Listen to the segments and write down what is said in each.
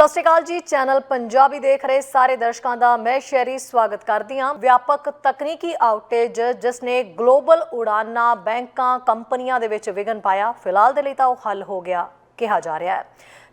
ਸਤਿ ਸ਼੍ਰੀ ਅਕਾਲ ਜੀ, ਚੈਨਲ ਪੰਜਾਬੀ ਦੇਖ ਰਹੇ ਸਾਰੇ ਦਰਸ਼ਕਾਂ ਦਾ ਮੈਂ ਸ਼ੈਰੀ ਸਵਾਗਤ ਕਰਦੀ ਹਾਂ। ਵਿਆਪਕ ਤਕਨੀਕੀ ਆਊਟੇਜ ਜਿਸ ਨੇ ਗਲੋਬਲ ਉਡਾਨਾਂ ਬੈਂਕਾਂ, ਕੰਪਨੀਆਂ ਦੇ ਵਿੱਚ ਵਿਘਨ ਪਾਇਆ। ਫਿਲਹਾਲ ਦੇ ਲਈ ਤਾਂ ਉਹ ਹੱਲ ਹੋ ਗਿਆ, ਕਿਹਾ ਜਾ ਰਿਹਾ ਹੈ।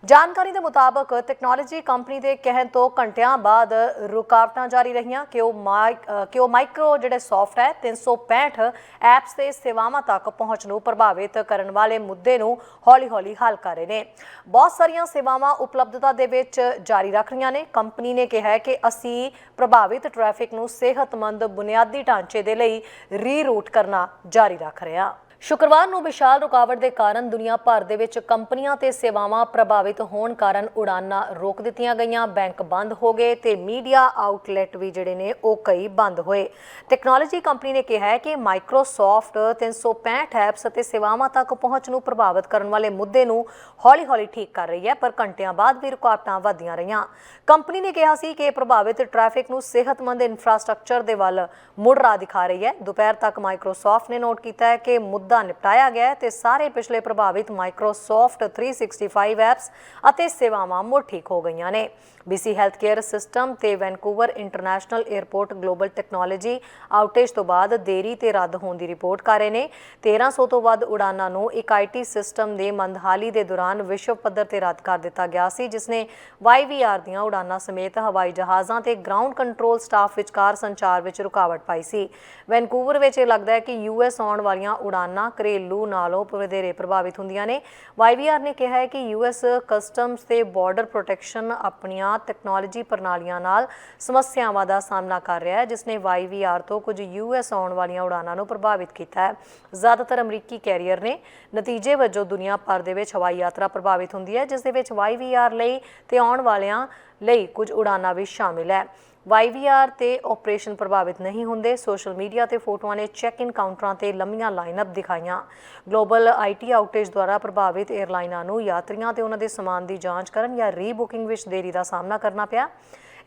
ਜਾਣਕਾਰੀ ਦੇ ਮੁਤਾਬਕ ਟੈਕਨੋਲੋਜੀ ਕੰਪਨੀ ਦੇ ਕਹਿਣ ਤੋਂ ਘੰਟਿਆਂ ਬਾਅਦ ਰੁਕਾਵਟਾਂ ਜਾਰੀ ਰਹੀਆਂ। ਕਿ ਉਹ ਮਾਈਕ ਕਿ ਉਹ ਮਾਈਕਰੋ ਜਿਹੜੇ ਸੌਫਟ ਹੈ 365 ਐਪਸ ਤੇ ਸੇਵਾਵਾਂ ਤੱਕ ਪਹੁੰਚ ਨੂੰ ਪ੍ਰਭਾਵਿਤ ਕਰਨ ਵਾਲੇ ਮੁੱਦੇ ਨੂੰ ਹੌਲੀ-ਹੌਲੀ ਹੱਲ ਕਰ ਰਹੇ ਨੇ। ਬਹੁਤ ਸਾਰੀਆਂ ਸੇਵਾਵਾਂ ਉਪਲਬਧਤਾ ਦੇ ਵਿੱਚ ਜਾਰੀ ਰੱਖ ਰਹੀਆਂ ਨੇ। ਕੰਪਨੀ ਨੇ ਕਿਹਾ ਹੈ ਕਿ ਅਸੀਂ ਪ੍ਰਭਾਵਿਤ ਟ੍ਰੈਫਿਕ ਨੂੰ ਸਿਹਤਮੰਦ ਬੁਨਿਆਦੀ ਢਾਂਚੇ ਦੇ ਲਈ ਰੀਰੂਟ ਕਰਨਾ ਜਾਰੀ ਰੱਖ ਰਹੇ ਹਾਂ। ਸ਼ੁੱਕਰਵਾਰ ਨੂੰ ਵਿਸ਼ਾਲ ਰੁਕਾਵਟ ਦੇ ਕਾਰਨ ਦੁਨੀਆ ਭਰ ਦੇ ਵਿੱਚ ਕੰਪਨੀਆਂ ਤੇ ਸੇਵਾਵਾਂ ਪ੍ਰਭਾਵਿਤ ਹੋਣ ਕਾਰਨ ਉਡਾਨਾਂ ਰੋਕ ਦਿੱਤੀਆਂ ਗਈਆਂ, ਬੈਂਕ ਬੰਦ ਹੋ ਗਏ ਤੇ ਮੀਡੀਆ ਆਊਟਲੈਟ ਵੀ ਜਿਹੜੇ ਨੇ ਉਹ ਕਈ ਬੰਦ ਹੋਏ। ਟੈਕਨੋਲੋਜੀ ਕੰਪਨੀ ਨੇ ਕਿਹਾ ਹੈ ਕਿ ਮਾਈਕਰੋਸਾਫਟ 365 ਐਪਸ ਅਤੇ ਸੇਵਾਵਾਂ ਤੱਕ ਪਹੁੰਚ ਨੂੰ ਪ੍ਰਭਾਵਿਤ ਕਰਨ ਵਾਲੇ ਮੁੱਦੇ ਨੂੰ ਹੌਲੀ-ਹੌਲੀ ਠੀਕ ਕਰ ਰਹੀ ਹੈ, ਪਰ ਘੰਟਿਆਂ ਬਾਅਦ ਵੀ ਰੁਕਾਵਟਾਂ ਵਧਦੀਆਂ ਰਹੀਆਂ। ਕੰਪਨੀ ਨੇ ਕਿਹਾ ਸੀ ਕਿ ਇਹ ਪ੍ਰਭਾਵਿਤ ਟ੍ਰੈਫਿਕ ਨੂੰ ਸਿਹਤਮੰਦ ਇਨਫਰਾਸਟ੍ਰਕਚਰ ਦੇ ਵੱਲ ਮੁੜ ਰਾਹ ਦਿਖਾ ਰਹੀ ਹੈ। ਦੁਪਹਿਰ ਤੱਕ ਮਾਈਕਰੋਸਾਫਟ ਨੇ ਨੋਟ ਕੀਤਾ ਹੈ ਕਿ ਮੁੱਦਾ ਨਿਪਟਾਇਆ ਗਿਆ ਤੇ ਸਾਰੇ ਪਿਛਲੇ ਪ੍ਰਭਾਵਿਤ ਮਾਈਕਰੋਸਾਫਟ 365 ਐਪਸ ਅਤੇ ਸੇਵਾਵਾਂ ਮੁੜ ਠੀਕ ਹੋ ਗਈਆਂ ਨੇ। BC ਹੈਲਥਕੇਅਰ ਸਿਸਟਮ ਤੇ Vancouver international airport global technology outage ਤੋਂ ਬਾਅਦ ਦੇਰੀ ਤੇ ਰੱਦ ਹੋਣ ਦੀ ਰਿਪੋਰਟ ਕਰ ਰਹੇ ਨੇ। 1300 ਤੋਂ ਵੱਧ ਉਡਾਨਾਂ ਨੂੰ ਇੱਕ ਆਈਟੀ ਸਿਸਟਮ ਦੇ ਮੰਦਹਾਲੀ ਦੇ ਦੌਰਾਨ ਵਿਸ਼ਵ ਪੱਧਰ ਤੇ ਰੱਦ ਕਰ ਦਿੱਤਾ ਗਿਆ ਸੀ, ਜਿਸ ਨੇ YVR ਦੀਆਂ ਉਡਾਨਾਂ ਸਮੇਤ ਹਵਾਈ ਜਹਾਜ਼ਾਂ ਤੇ ਗਰਾਊਂਡ ਕੰਟਰੋਲ ਸਟਾਫ ਵਿਚਕਾਰ ਸੰਚਾਰ ਵਿੱਚ ਰੁਕਾਵਟ ਪਾਈ ਸੀ। ਵੈਨਕੂਵਰ ਵਿੱਚ ਇਹ ਲੱਗਦਾ ਹੈ ਕਿ ਯੂਐਸ ਆਉਣ ਵਾਲੀਆਂ ਉਡਾਨਾਂ ਘਰੇਲੂ ਨਾਲੋਂ ਵਧੇਰੇ ਪ੍ਰਭਾਵਿਤ ਹੁੰਦੀਆਂ ਨੇ। YVR ਨੇ ਕਿਹਾ ਹੈ ਕਿ ਯੂਐਸ ਕਸਟਮਸ ਤੇ ਬਾਰਡਰ ਪ੍ਰੋਟੈਕਸ਼ਨ ਆਪਣੀਆਂ ਟੈਕਨੋਲੋਜੀ ਪ੍ਰਣਾਲੀਆਂ ਨਾਲ ਸਮੱਸਿਆਵਾਂ ਦਾ ਸਾਹਮਣਾ ਕਰ ਰਿਹਾ ਹੈ, ਜਿਸ ਨੇ YVR ਤੋਂ ਕੁਝ ਯੂਐਸ ਆਉਣ ਵਾਲੀਆਂ ਉਡਾਨਾਂ ਨੂੰ ਪ੍ਰਭਾਵਿਤ ਕੀਤਾ ਹੈ। ਜ਼ਿਆਦਾਤਰ ਅਮਰੀਕੀ ਕੈਰੀਅਰ ਨੇ ਨਤੀਜੇ ਵਜੋਂ ਦੁਨੀਆ ਭਰ ਦੇ ਵਿੱਚ ਹਵਾਈ ਯਾਤਰਾ ਪ੍ਰਭਾਵਿਤ ਹੁੰਦੀ ਹੈ, ਜਿਸ ਦੇ ਵਿੱਚ YVR ਲਈ ਤੇ ਆਉਣ ਵਾਲਿਆਂ ਲਈ ਕੁਝ ਉਡਾਨਾਂ ਵੀ ਸ਼ਾਮਿਲ ਹੈ। YVR ਤੇ ਆਪਰੇਸ਼ਨ ਪ੍ਰਭਾਵਿਤ ਨਹੀਂ ਹੁੰਦੇ। ਸੋਸ਼ਲ ਮੀਡੀਆ ਤੇ ਫੋਟੋਆਂ ਨੇ ਚੈੱਕ ਇਨ ਕਾਊਂਟਰਾਂ ਤੇ ਲੰਮੀਆਂ ਲਾਈਨਅਪ ਦਿਖਾਈਆਂ। ਗਲੋਬਲ ਆਈਟੀ ਆਊਟੇਜ ਦੁਆਰਾ ਪ੍ਰਭਾਵਿਤ 에ਅਰਲਾਈਨਾਂ ਨੂੰ ਯਾਤਰੀਆਂ ਤੇ ਉਹਨਾਂ ਦੇ ਸਮਾਨ ਦੀ ਜਾਂਚ ਕਰਨ ਜਾਂ ਰੀਬੁਕਿੰਗ ਵਿੱਚ ਦੇਰੀ ਦਾ ਸਾਹਮਣਾ ਕਰਨਾ ਪਿਆ।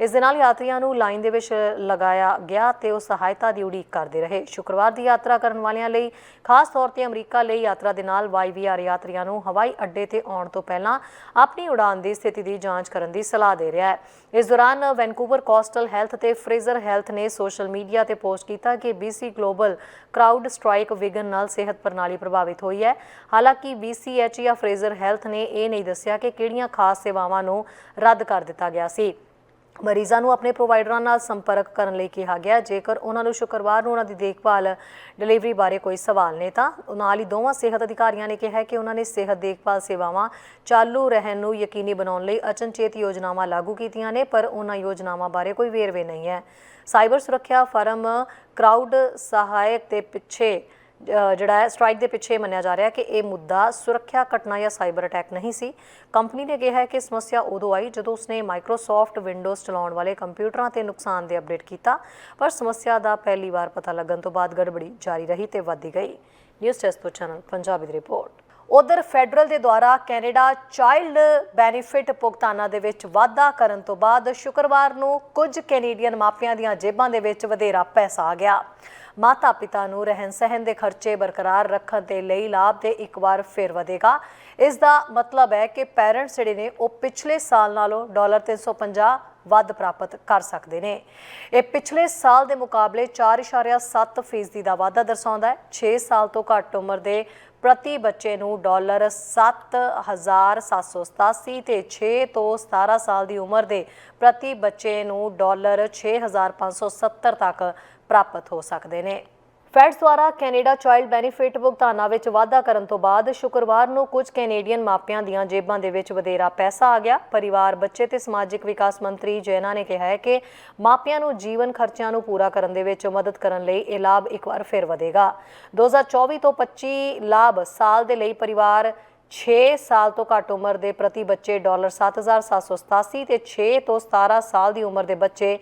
ਇਸ ਦੇ ਨਾਲ ਯਾਤਰੀਆਂ ਨੂੰ ਲਾਈਨ ਦੇ ਵਿੱਚ ਲਗਾਇਆ ਗਿਆ ਤੇ ਉਹ ਸਹਾਇਤਾ ਦੀ ਉਡੀਕ ਕਰਦੇ ਰਹੇ। ਸ਼ੁੱਕਰਵਾਰ ਦੀ ਯਾਤਰਾ ਕਰਨ ਵਾਲਿਆਂ ਲਈ ਖਾਸ ਤੌਰ ਤੇ ਅਮਰੀਕਾ ਲਈ ਯਾਤਰਾ ਦੇ ਨਾਲ YVR ਯਾਤਰੀਆਂ ਨੂੰ ਹਵਾਈ ਅੱਡੇ ਤੇ ਆਉਣ ਤੋਂ ਪਹਿਲਾਂ ਆਪਣੀ ਉਡਾਨ ਦੀ ਸਥਿਤੀ ਦੀ ਜਾਂਚ ਕਰਨ ਦੀ ਸਲਾਹ ਦੇ ਰਿਹਾ ਹੈ। ਇਸ ਦੌਰਾਨ ਵੈਨਕੂਵਰ ਕੋਸਟਲ ਹੈਲਥ ਤੇ ਫਰੇਜ਼ਰ ਹੈਲਥ ਨੇ ਸੋਸ਼ਲ ਮੀਡੀਆ ਤੇ ਪੋਸਟ ਕੀਤਾ ਕਿ BC ਗਲੋਬਲ ਕਰਾਊਡ ਸਟ੍ਰਾਈਕ ਵਿਗਨ ਨਾਲ ਸਿਹਤ ਪ੍ਰਣਾਲੀ ਪ੍ਰਭਾਵਿਤ ਹੋਈ ਹੈ। ਹਾਲਾਂਕਿ BCH ਜਾਂ ਫਰੇਜ਼ਰ ਹੈਲਥ ਨੇ ਇਹ ਨਹੀਂ ਦੱਸਿਆ ਕਿ ਕਿਹੜੀਆਂ ਖਾਸ ਸੇਵਾਵਾਂ ਨੂੰ ਰੱਦ ਕਰ ਦਿੱਤਾ ਗਿਆ ਸੀ। ਮਰੀਜ਼ਾਂ ਨੂੰ ਆਪਣੇ ਪ੍ਰੋਵਾਈਡਰਾਂ ਨਾਲ ਸੰਪਰਕ ਕਰਨ ਲਈ ਕਿਹਾ ਗਿਆ। ਜੇਕਰ ਉਹਨਾਂ ਨੂੰ ਸ਼ੁੱਕਰਵਾਰ ਨੂੰ ਉਹਨਾਂ ਦੀ ਦੇਖਭਾਲ ਡਿਲੀਵਰੀ ਬਾਰੇ ਕੋਈ ਸਵਾਲ ਨੇ ਤਾਂ ਨਾਲ ਹੀ ਦੋਵਾਂ ਸਿਹਤ ਅਧਿਕਾਰੀਆਂ ਨੇ ਕਿਹਾ ਕਿ ਉਹਨਾਂ ਨੇ ਸਿਹਤ ਦੇਖਭਾਲ ਸੇਵਾਵਾਂ ਚਾਲੂ ਰਹਿਣ ਨੂੰ ਯਕੀਨੀ ਬਣਾਉਣ ਲਈ ਅਚਨਚੇਤ ਯੋਜਨਾਵਾਂ ਲਾਗੂ ਕੀਤੀਆਂ ਨੇ, ਪਰ ਉਹਨਾਂ ਯੋਜਨਾਵਾਂ ਬਾਰੇ ਕੋਈ ਵੇਰਵੇ ਨਹੀਂ ਹੈ। ਸਾਈਬਰ ਸੁਰੱਖਿਆ ਫਰਮ ਕਰਾਊਡ ਸਹਾਇਕ ਦੇ ਪਿੱਛੇ ਜਿਹੜਾ ਹੈ, ਸਟ੍ਰਾਈਕ ਦੇ ਪਿੱਛੇ ਮੰਨਿਆ ਜਾ ਰਿਹਾ ਕਿ ਇਹ ਮੁੱਦਾ ਸੁਰੱਖਿਆ ਘਟਨਾ ਜਾਂ ਸਾਈਬਰ ਅਟੈਕ ਨਹੀਂ ਸੀ। ਕੰਪਨੀ ਨੇ ਕਿਹਾ ਹੈ ਕਿ ਸਮੱਸਿਆ ਉਦੋਂ ਆਈ ਜਦੋਂ ਉਸਨੇ ਮਾਈਕਰੋਸਾਫਟ ਵਿੰਡੋਜ਼ ਚਲਾਉਣ ਵਾਲੇ ਕੰਪਿਊਟਰਾਂ ਤੇ ਨੁਕਸਾਨ ਦੇ ਅਪਡੇਟ ਕੀਤਾ, ਪਰ ਸਮੱਸਿਆ ਦਾ ਪਹਿਲੀ ਵਾਰ ਪਤਾ ਲੱਗਣ ਤੋਂ ਬਾਅਦ ਗੜਬੜੀ ਜਾਰੀ ਰਹੀ ਤੇ ਵਧਦੀ ਗਈ। ਨਿਊਜ਼ ਡੈਸਕ ਤੋਂ ਚੈਨਲ ਪੰਜਾਬੀ ਦੀ ਰਿਪੋਰਟ। ਉਧਰ ਫੈਡਰਲ ਦੇ ਦੁਆਰਾ ਕੈਨੇਡਾ ਚਾਈਲਡ ਬੈਨੀਫਿਟ ਭੁਗਤਾਨਾਂ ਦੇ ਵਿੱਚ ਵਾਧਾ ਕਰਨ ਤੋਂ ਬਾਅਦ ਸ਼ੁੱਕਰਵਾਰ ਨੂੰ ਕੁਝ ਕੈਨੇਡੀਅਨ ਮਾਪਿਆਂ ਦੀਆਂ ਜੇਬਾਂ ਦੇ ਵਿੱਚ ਵਧੇਰਾ ਪੈਸਾ ਆ ਗਿਆ। ਮਾਤਾ ਪਿਤਾ ਨੂੰ ਰਹਿਣ ਸਹਿਣ ਦੇ ਖਰਚੇ ਬਰਕਰਾਰ ਰੱਖਣ ਦੇ ਲਈ ਲਾਭ ਦੇ ਇੱਕ ਵਾਰ ਫਿਰ ਵਧੇਗਾ। ਇਸ ਦਾ ਮਤਲਬ ਹੈ ਕਿ ਪੈਰੈਂਟਸ ਜਿਹੜੇ ਨੇ, ਉਹ ਪਿਛਲੇ ਸਾਲ ਨਾਲੋਂ ਡਾਲਰ 350 ਵੱਧ ਪ੍ਰਾਪਤ ਕਰ ਸਕਦੇ ਨੇ। ਇਹ ਪਿਛਲੇ ਸਾਲ ਦੇ ਮੁਕਾਬਲੇ 4.7% ਫੀਸਦੀ ਦਾ ਵਾਧਾ ਦਰਸਾਉਂਦਾ ਹੈ। 6 ਸਾਲ ਤੋਂ ਘੱਟ ਉਮਰ ਦੇ ਪ੍ਰਤੀ ਬੱਚੇ ਨੂੰ ਡਾਲਰ 7787 ਤੇ 6 ਤੋਂ 17 ਸਾਲ ਦੀ ਉਮਰ ਦੇ ਪ੍ਰਤੀ ਬੱਚੇ ਨੂੰ ਡਾਲਰ 6570 ਤੱਕ ਪ੍ਰਾਪਤ ਹੋ ਸਕਦੇ ਨੇ। ਫੈਡਸ ਦੁਆਰਾ ਕੈਨੇਡਾ ਚਾਈਲਡ ਬੈਨੀਫਿਟ ਭੁਗਤਾਨਾਂ ਵਿੱਚ ਵਾਧਾ ਕਰਨ ਤੋਂ ਬਾਅਦ ਸ਼ੁੱਕਰਵਾਰ ਨੂੰ ਕੁਝ ਕੈਨੇਡੀਅਨ ਮਾਪਿਆਂ ਦੀਆਂ ਜੇਬਾਂ ਦੇ ਵਿੱਚ ਵਧੇਰਾ ਪੈਸਾ ਆ ਗਿਆ। ਪਰਿਵਾਰ, ਬੱਚੇ ਤੇ ਸਮਾਜਿਕ ਵਿਕਾਸ ਮੰਤਰੀ ਜੈਨਾ ਨੇ ਕਿਹਾ ਹੈ ਕਿ ਮਾਪਿਆਂ ਨੂੰ ਜੀਵਨ ਖਰਚਿਆਂ ਨੂੰ ਪੂਰਾ ਕਰਨ ਦੇ ਵਿੱਚ ਮਦਦ ਕਰਨ ਲਈ ਇਹ ਲਾਭ ਇੱਕ ਵਾਰ ਫਿਰ ਵਧੇਗਾ। 2024 ਤੋਂ 25 ਲਾਭ ਸਾਲ ਦੇ ਲਈ ਪਰਿਵਾਰ 6 ਸਾਲ ਤੋਂ ਘੱਟ ਉਮਰ ਦੇ ਪ੍ਰਤੀ ਬੱਚੇ ਡਾਲਰ 7787 ਤੇ 6 ਤੋਂ 17 ਸਾਲ ਦੀ ਉਮਰ ਦੇ ਬੱਚੇ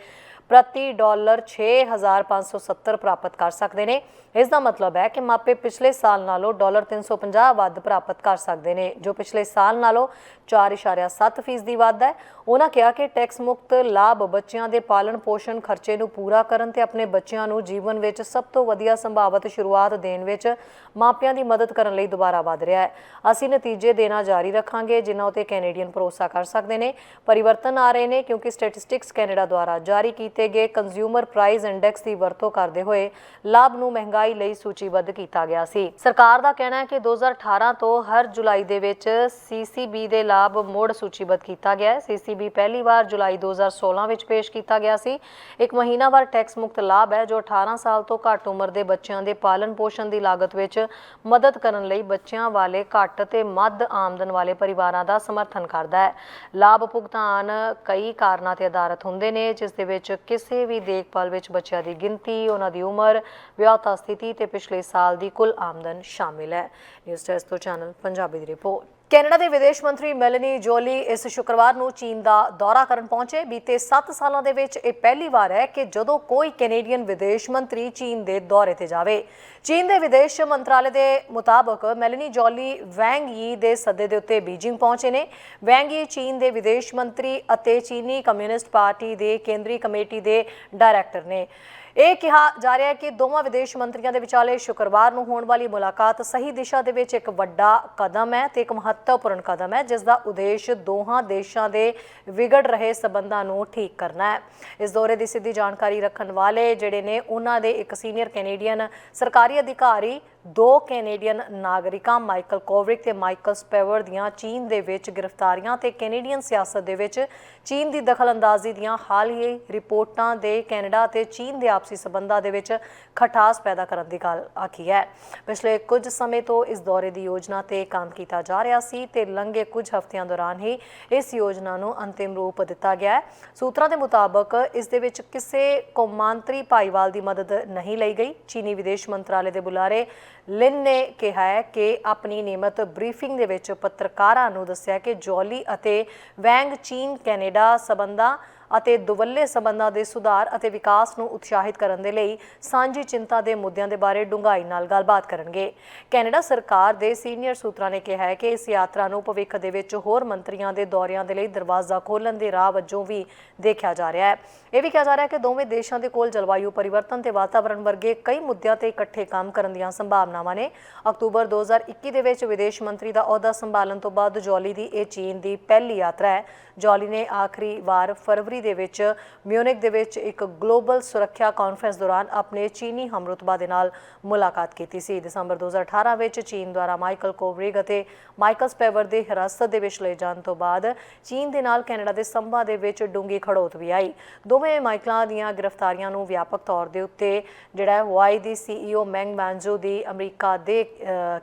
ਪ੍ਰਤੀ ਡਾਲਰ 6570 ਪ੍ਰਾਪਤ ਕਰ ਸਕਦੇ ਨੇ। ਇਸ ਦਾ ਮਤਲਬ ਹੈ ਕਿ ਮਾਪੇ ਪਿਛਲੇ ਸਾਲ ਨਾਲੋਂ ਡਾਲਰ 350 ਵੱਧ ਪ੍ਰਾਪਤ ਕਰ ਸਕਦੇ ਨੇ, ਜੋ ਪਿਛਲੇ ਸਾਲ ਨਾਲੋਂ 4.7 ਫੀਸਦੀ ਵੱਧ ਹੈ। ਉਹਨਾਂ ਕਿਹਾ ਕਿ ਟੈਕਸ ਮੁਕਤ ਲਾਭ ਬੱਚਿਆਂ ਦੇ ਪਾਲਣ ਪੋਸ਼ਣ ਖਰਚੇ ਨੂੰ ਪੂਰਾ ਕਰਨ ਤੇ ਆਪਣੇ ਬੱਚਿਆਂ ਨੂੰ ਜੀਵਨ ਵਿੱਚ ਸਭ ਤੋਂ ਵਧੀਆ ਸੰਭਾਵਤ ਸ਼ੁਰੂਆਤ ਦੇਣ ਵਿੱਚ ਮਾਪਿਆਂ ਦੀ ਮਦਦ ਕਰਨ ਲਈ ਦੁਬਾਰਾ ਵਧ ਰਿਹਾ ਹੈ। ਅਸੀਂ ਨਤੀਜੇ ਦੇਣਾ ਜਾਰੀ ਰੱਖਾਂਗੇ, ਜਿਨ੍ਹਾਂ ਉਤੇ ਕੈਨੇਡੀਅਨ ਭਰੋਸਾ ਕਰ ਸਕਦੇ ਨੇ। ਪਰਿਵਰਤਨ ਆ ਰਹੇ ਨੇ ਕਿਉਂਕਿ ਸਟੈਟਿਸਟਿਕਸ ਕੈਨੇਡਾ ਦੁਆਰਾ ਜਾਰੀ ਕੀਤੀ ਗਏ ਕੰਜ਼ਿਊਮਰ ਪ੍ਰਾਈਸ ਇੰਡੈਕਸ ਦੀ ਵਰਤੋਂ ਕਰਦੇ ਹੋਏ ਲਾਭ ਨੂੰ ਮਹਿੰਗਾਈ ਲਈ ਸੂਚੀਬੱਧ ਕੀਤਾ ਗਿਆ ਸੀ। ਸਰਕਾਰ ਦਾ ਕਹਿਣਾ ਹੈ ਕਿ 2018 ਤੋਂ ਹਰ ਜੁਲਾਈ ਦੇ ਵਿੱਚ ਸੀਸੀਬੀ ਦੇ ਲਾਭ ਮੁੜ ਸੂਚੀਬੱਧ ਕੀਤਾ ਗਿਆ ਹੈ। ਸੀਸੀਬੀ ਪਹਿਲੀ ਵਾਰ ਜੁਲਾਈ 2016 ਵਿੱਚ ਪੇਸ਼ ਕੀਤਾ ਗਿਆ ਸੀ। ਇੱਕ ਮਹੀਨਾਵਾਰ ਟੈਕਸ ਮੁਕਤ ਲਾਭ ਹੈ, ਜੋ 18 ਸਾਲ ਤੋਂ ਘੱਟ ਉਮਰ ਦੇ ਬੱਚਿਆਂ ਦੇ ਪਾਲਣ ਪੋਸ਼ਣ ਦੀ ਲਾਗਤ ਵਿੱਚ ਮਦਦ ਕਰਨ ਲਈ ਬੱਚਿਆਂ ਵਾਲੇ ਘੱਟ ਤੇ ਮੱਧ ਆਮਦਨ ਵਾਲੇ ਪਰਿਵਾਰਾਂ ਦਾ ਸਮਰਥਨ ਕਰਦਾ ਹੈ। ਲਾਭ ਭੁਗਤਾਨ ਕਈ ਕਾਰਨਾਂ ਤੇ ਆਧਾਰਿਤ ਹੁੰਦੇ ਨੇ, ਜਿਸ ਦੇ ਵਿੱਚ ਕਿਸੇ ਵੀ ਦੇਖਭਾਲ ਵਿੱਚ ਬੱਚਿਆਂ ਦੀ ਗਿਣਤੀ, ਉਹਨਾਂ ਦੀ ਉਮਰ, ਵਿਆਹਤਾ ਸਥਿਤੀ ਤੇ ਪਿਛਲੇ ਸਾਲ ਦੀ ਕੁੱਲ ਆਮਦਨ ਸ਼ਾਮਿਲ ਹੈ। ਨਿਊਜ਼ ਡੈਸਕ ਤੋਂ ਚੈਨਲ ਪੰਜਾਬੀ ਦੀ ਰਿਪੋਰਟ। ਕੈਨੇਡਾ ਦੇ ਵਿਦੇਸ਼ ਮੰਤਰੀ ਮੈਲਨੀ ਜੋਲੀ ਇਸ ਸ਼ੁੱਕਰਵਾਰ ਨੂੰ ਚੀਨ ਦਾ ਦੌਰਾ ਕਰਨ ਪਹੁੰਚੇ। ਬੀਤੇ 7 ਸਾਲਾਂ ਦੇ ਵਿੱਚ ਇਹ ਪਹਿਲੀ ਵਾਰ ਹੈ ਕਿ ਜਦੋਂ ਕੋਈ ਕੈਨੇਡੀਅਨ ਵਿਦੇਸ਼ ਮੰਤਰੀ ਚੀਨ ਦੇ ਦੌਰੇ ਤੇ ਜਾਵੇ। ਚੀਨ ਦੇ ਵਿਦੇਸ਼ ਮੰਤਰਾਲੇ ਦੇ ਮੁਤਾਬਕ ਮੈਲਨੀ ਜੋਲੀ ਵੈਂਗ ਯੀ ਦੇ ਸੱਦੇ ਦੇ ਉੱਤੇ ਬੀਜਿੰਗ ਪਹੁੰਚੇ ਨੇ। ਵੈਂਗ ਯੀ ਚੀਨ ਦੇ ਵਿਦੇਸ਼ ਮੰਤਰੀ ਅਤੇ ਚੀਨੀ ਕਮਿਊਨਿਸਟ ਪਾਰਟੀ ਦੇ ਕੇਂਦਰੀ ਕਮੇਟੀ ਦੇ ਡਾਇਰੈਕਟਰ ਨੇ। ਇਹ ਕਿਹਾ ਜਾ ਰਿਹਾ ਹੈ ਕਿ ਦੋਵਾਂ ਵਿਦੇਸ਼ ਮੰਤਰੀਆਂ ਦੇ ਵਿਚਾਲੇ ਸ਼ੁੱਕਰਵਾਰ ਨੂੰ ਹੋਣ ਵਾਲੀ ਮੁਲਾਕਾਤ ਸਹੀ ਦਿਸ਼ਾ ਦੇ ਵਿੱਚ ਇੱਕ ਵੱਡਾ ਕਦਮ ਹੈ ਤੇ ਇੱਕ ਮਹੱਤਵਪੂਰਨ ਕਦਮ ਹੈ, ਜਿਸ ਦਾ ਉਦੇਸ਼ ਦੋਹਾਂ ਦੇਸ਼ਾਂ ਦੇ ਵਿਗੜ ਰਹੇ ਸਬੰਧਾਂ ਨੂੰ ਠੀਕ ਕਰਨਾ ਹੈ। ਇਸ ਦੌਰੇ ਦੀ ਸਿੱਧੀ ਜਾਣਕਾਰੀ ਰੱਖਣ ਵਾਲੇ ਜਿਹੜੇ ਨੇ, ਉਹਨਾਂ ਦੇ ਇੱਕ ਸੀਨੀਅਰ ਕੈਨੇਡੀਅਨ ਸਰਕਾਰੀ ਅਧਿਕਾਰੀ ਦੋ ਕੈਨੇਡੀਅਨ ਨਾਗਰਿਕਾਂ, ਮਾਈਕਲ ਕੋਵਰਿਕ ਤੇ ਮਾਈਕਲ ਸਪੈਵਰ ਦੀਆਂ ਚੀਨ ਦੇ ਵਿੱਚ ਗ੍ਰਿਫਤਾਰੀਆਂ ਤੇ ਕੈਨੇਡੀਅਨ ਸਿਆਸਤ ਦੇ ਵਿੱਚ ਚੀਨ ਦੀ ਦਖਲਅੰਦਾਜ਼ੀ ਦੀਆਂ ਹਾਲ ਹੀ ਰਿਪੋਰਟਾਂ ਦੇ ਕੈਨੇਡਾ ਤੇ ਚੀਨ ਦੇ ਆਪਸੀ ਸਬੰਧਾਂ ਦੇ ਵਿੱਚ ਖਟਾਸ ਪੈਦਾ ਕਰਨ ਦੀ ਗੱਲ ਆਖੀ ਹੈ। ਪਿਛਲੇ ਕੁਝ ਸਮੇਂ ਤੋਂ ਇਸ ਦੌਰੇ ਦੀ ਯੋਜਨਾ ਤੇ ਕੰਮ ਕੀਤਾ ਜਾ ਰਿਹਾ ਸੀ ਤੇ ਲੰਘੇ ਕੁਝ ਹਫ਼ਤਿਆਂ ਦੌਰਾਨ ਹੀ ਇਸ ਯੋਜਨਾ ਨੂੰ ਅੰਤਿਮ ਰੂਪ ਦਿੱਤਾ ਗਿਆ ਹੈ। ਸੂਤਰਾਂ ਦੇ ਮੁਤਾਬਕ ਇਸ ਦੇ ਵਿੱਚ ਕਿਸੇ ਕੌਮਾਂਤਰੀ ਭਾਈਵਾਲ ਦੀ ਮਦਦ ਨਹੀਂ ਲਈ ਗਈ। ਚੀਨੀ ਵਿਦੇਸ਼ ਮੰਤਰਾਲੇ ਦੇ ਬੁਲਾਰੇ ਲਿਨ ਨੇ ਕਿਹਾ ਹੈ ਕਿ ਆਪਣੀ ਨਿਯਮਤ ਬਰੀਫਿੰਗ ਦੇ ਵਿੱਚ ਪੱਤਰਕਾਰਾਂ ਨੂੰ ਦੱਸਿਆ ਕਿ ਜੋਲੀ ਅਤੇ ਵੈਂਗ ਚੀਨ ਕੈਨੇਡਾ ਸਬੰਧਾਂ ਅਤੇ ਦੁਵੱਲੇ ਸਬੰਧਾਂ ਦੇ ਸੁਧਾਰ ਅਤੇ ਵਿਕਾਸ ਨੂੰ ਉਤਸ਼ਾਹਿਤ ਕਰਨ ਦੇ ਲਈ ਸਾਂਝੀ ਚਿੰਤਾ ਦੇ ਮੁੱਦਿਆਂ ਦੇ ਬਾਰੇ ਡੂੰਘਾਈ ਨਾਲ ਗੱਲਬਾਤ ਕਰਨਗੇ। ਕੈਨੇਡਾ ਸਰਕਾਰ ਦੇ ਸੀਨੀਅਰ ਸੂਤਰਾਂ ਨੇ ਕਿਹਾ ਹੈ ਕਿ ਇਸ ਯਾਤਰਾ ਨੂੰ ਭਵਿੱਖ ਦੇ ਵਿੱਚ ਹੋਰ ਮੰਤਰੀਆਂ ਦੇ ਦੌਰਿਆਂ ਦੇ ਲਈ ਦਰਵਾਜ਼ਾ ਖੋਲ੍ਹਣ ਦੇ ਰਾਹ ਵਜੋਂ ਵੀ ਦੇਖਿਆ ਜਾ ਰਿਹਾ ਹੈ। ਇਹ ਵੀ ਕਿਹਾ ਜਾ ਰਿਹਾ ਹੈ ਕਿ ਦੋਵੇਂ ਦੇਸ਼ਾਂ ਦੇ ਕੋਲ ਜਲਵਾਯੂ ਪਰਿਵਰਤਨ ਤੇ ਵਾਤਾਵਰਣ ਵਰਗੇ ਕਈ ਮੁੱਦਿਆਂ ਤੇ ਇਕੱਠੇ ਕੰਮ ਕਰਨ ਦੀਆਂ ਸੰਭਾਵਨਾਵਾਂ ਨੇ। ਅਕਤੂਬਰ 2021 ਦੇ ਵਿੱਚ ਵਿਦੇਸ਼ ਮੰਤਰੀ ਦਾ ਅਹੁਦਾ ਸੰਭਾਲਣ ਤੋਂ ਬਾਅਦ ਜੌਲੀ ਦੀ ਇਹ ਚੀਨ ਦੀ ਪਹਿਲੀ ਯਾਤਰਾ ਹੈ। ਜੌਲੀ ਨੇ ਆਖਰੀ ਵਾਰ ਫਰਵਰੀ ਦੇ ਵਿੱਚ ਮਿਊਨਿਕ ਦੇ ਵਿੱਚ ਇੱਕ ਗਲੋਬਲ ਸੁਰੱਖਿਆ ਕਾਨਫਰੰਸ ਦੌਰਾਨ ਆਪਣੇ ਚੀਨੀ ਹਮਰੁਤਬਾ ਦੇ ਨਾਲ ਮੁਲਾਕਾਤ ਕੀਤੀ ਸੀ। ਦਸੰਬਰ 2018 ਵਿੱਚ ਚੀਨ ਦੁਆਰਾ ਮਾਈਕਲ ਕੋਵਰਿਗ ਅਤੇ ਮਾਈਕਲ ਸਪੈਵਰ ਦੇ ਹਿਰਾਸਤ ਦੇ ਵਿੱਚ ਲਏ ਜਾਣ ਤੋਂ ਬਾਅਦ ਚੀਨ ਦੇ ਨਾਲ ਕੈਨੇਡਾ ਦੇ ਸੰਭਾਂ ਦੇ ਵਿੱਚ ਡੂੰਗੀ ਖੜੋਤ ਵੀ ਆਈ। ਦੋਵੇਂ ਮਾਈਕਲਾਂ ਦੀਆਂ ਗ੍ਰਿਫਤਾਰੀਆਂ ਨੂੰ ਵਿਆਪਕ ਤੌਰ ਦੇ ਉੱਤੇ ਜਿਹੜਾ ਵਾਈ ਦੀ ਸੀਈਓ ਮੈਂਗ ਮੈਂਜੋ ਦੀ ਅਮਰੀਕਾ ਦੇ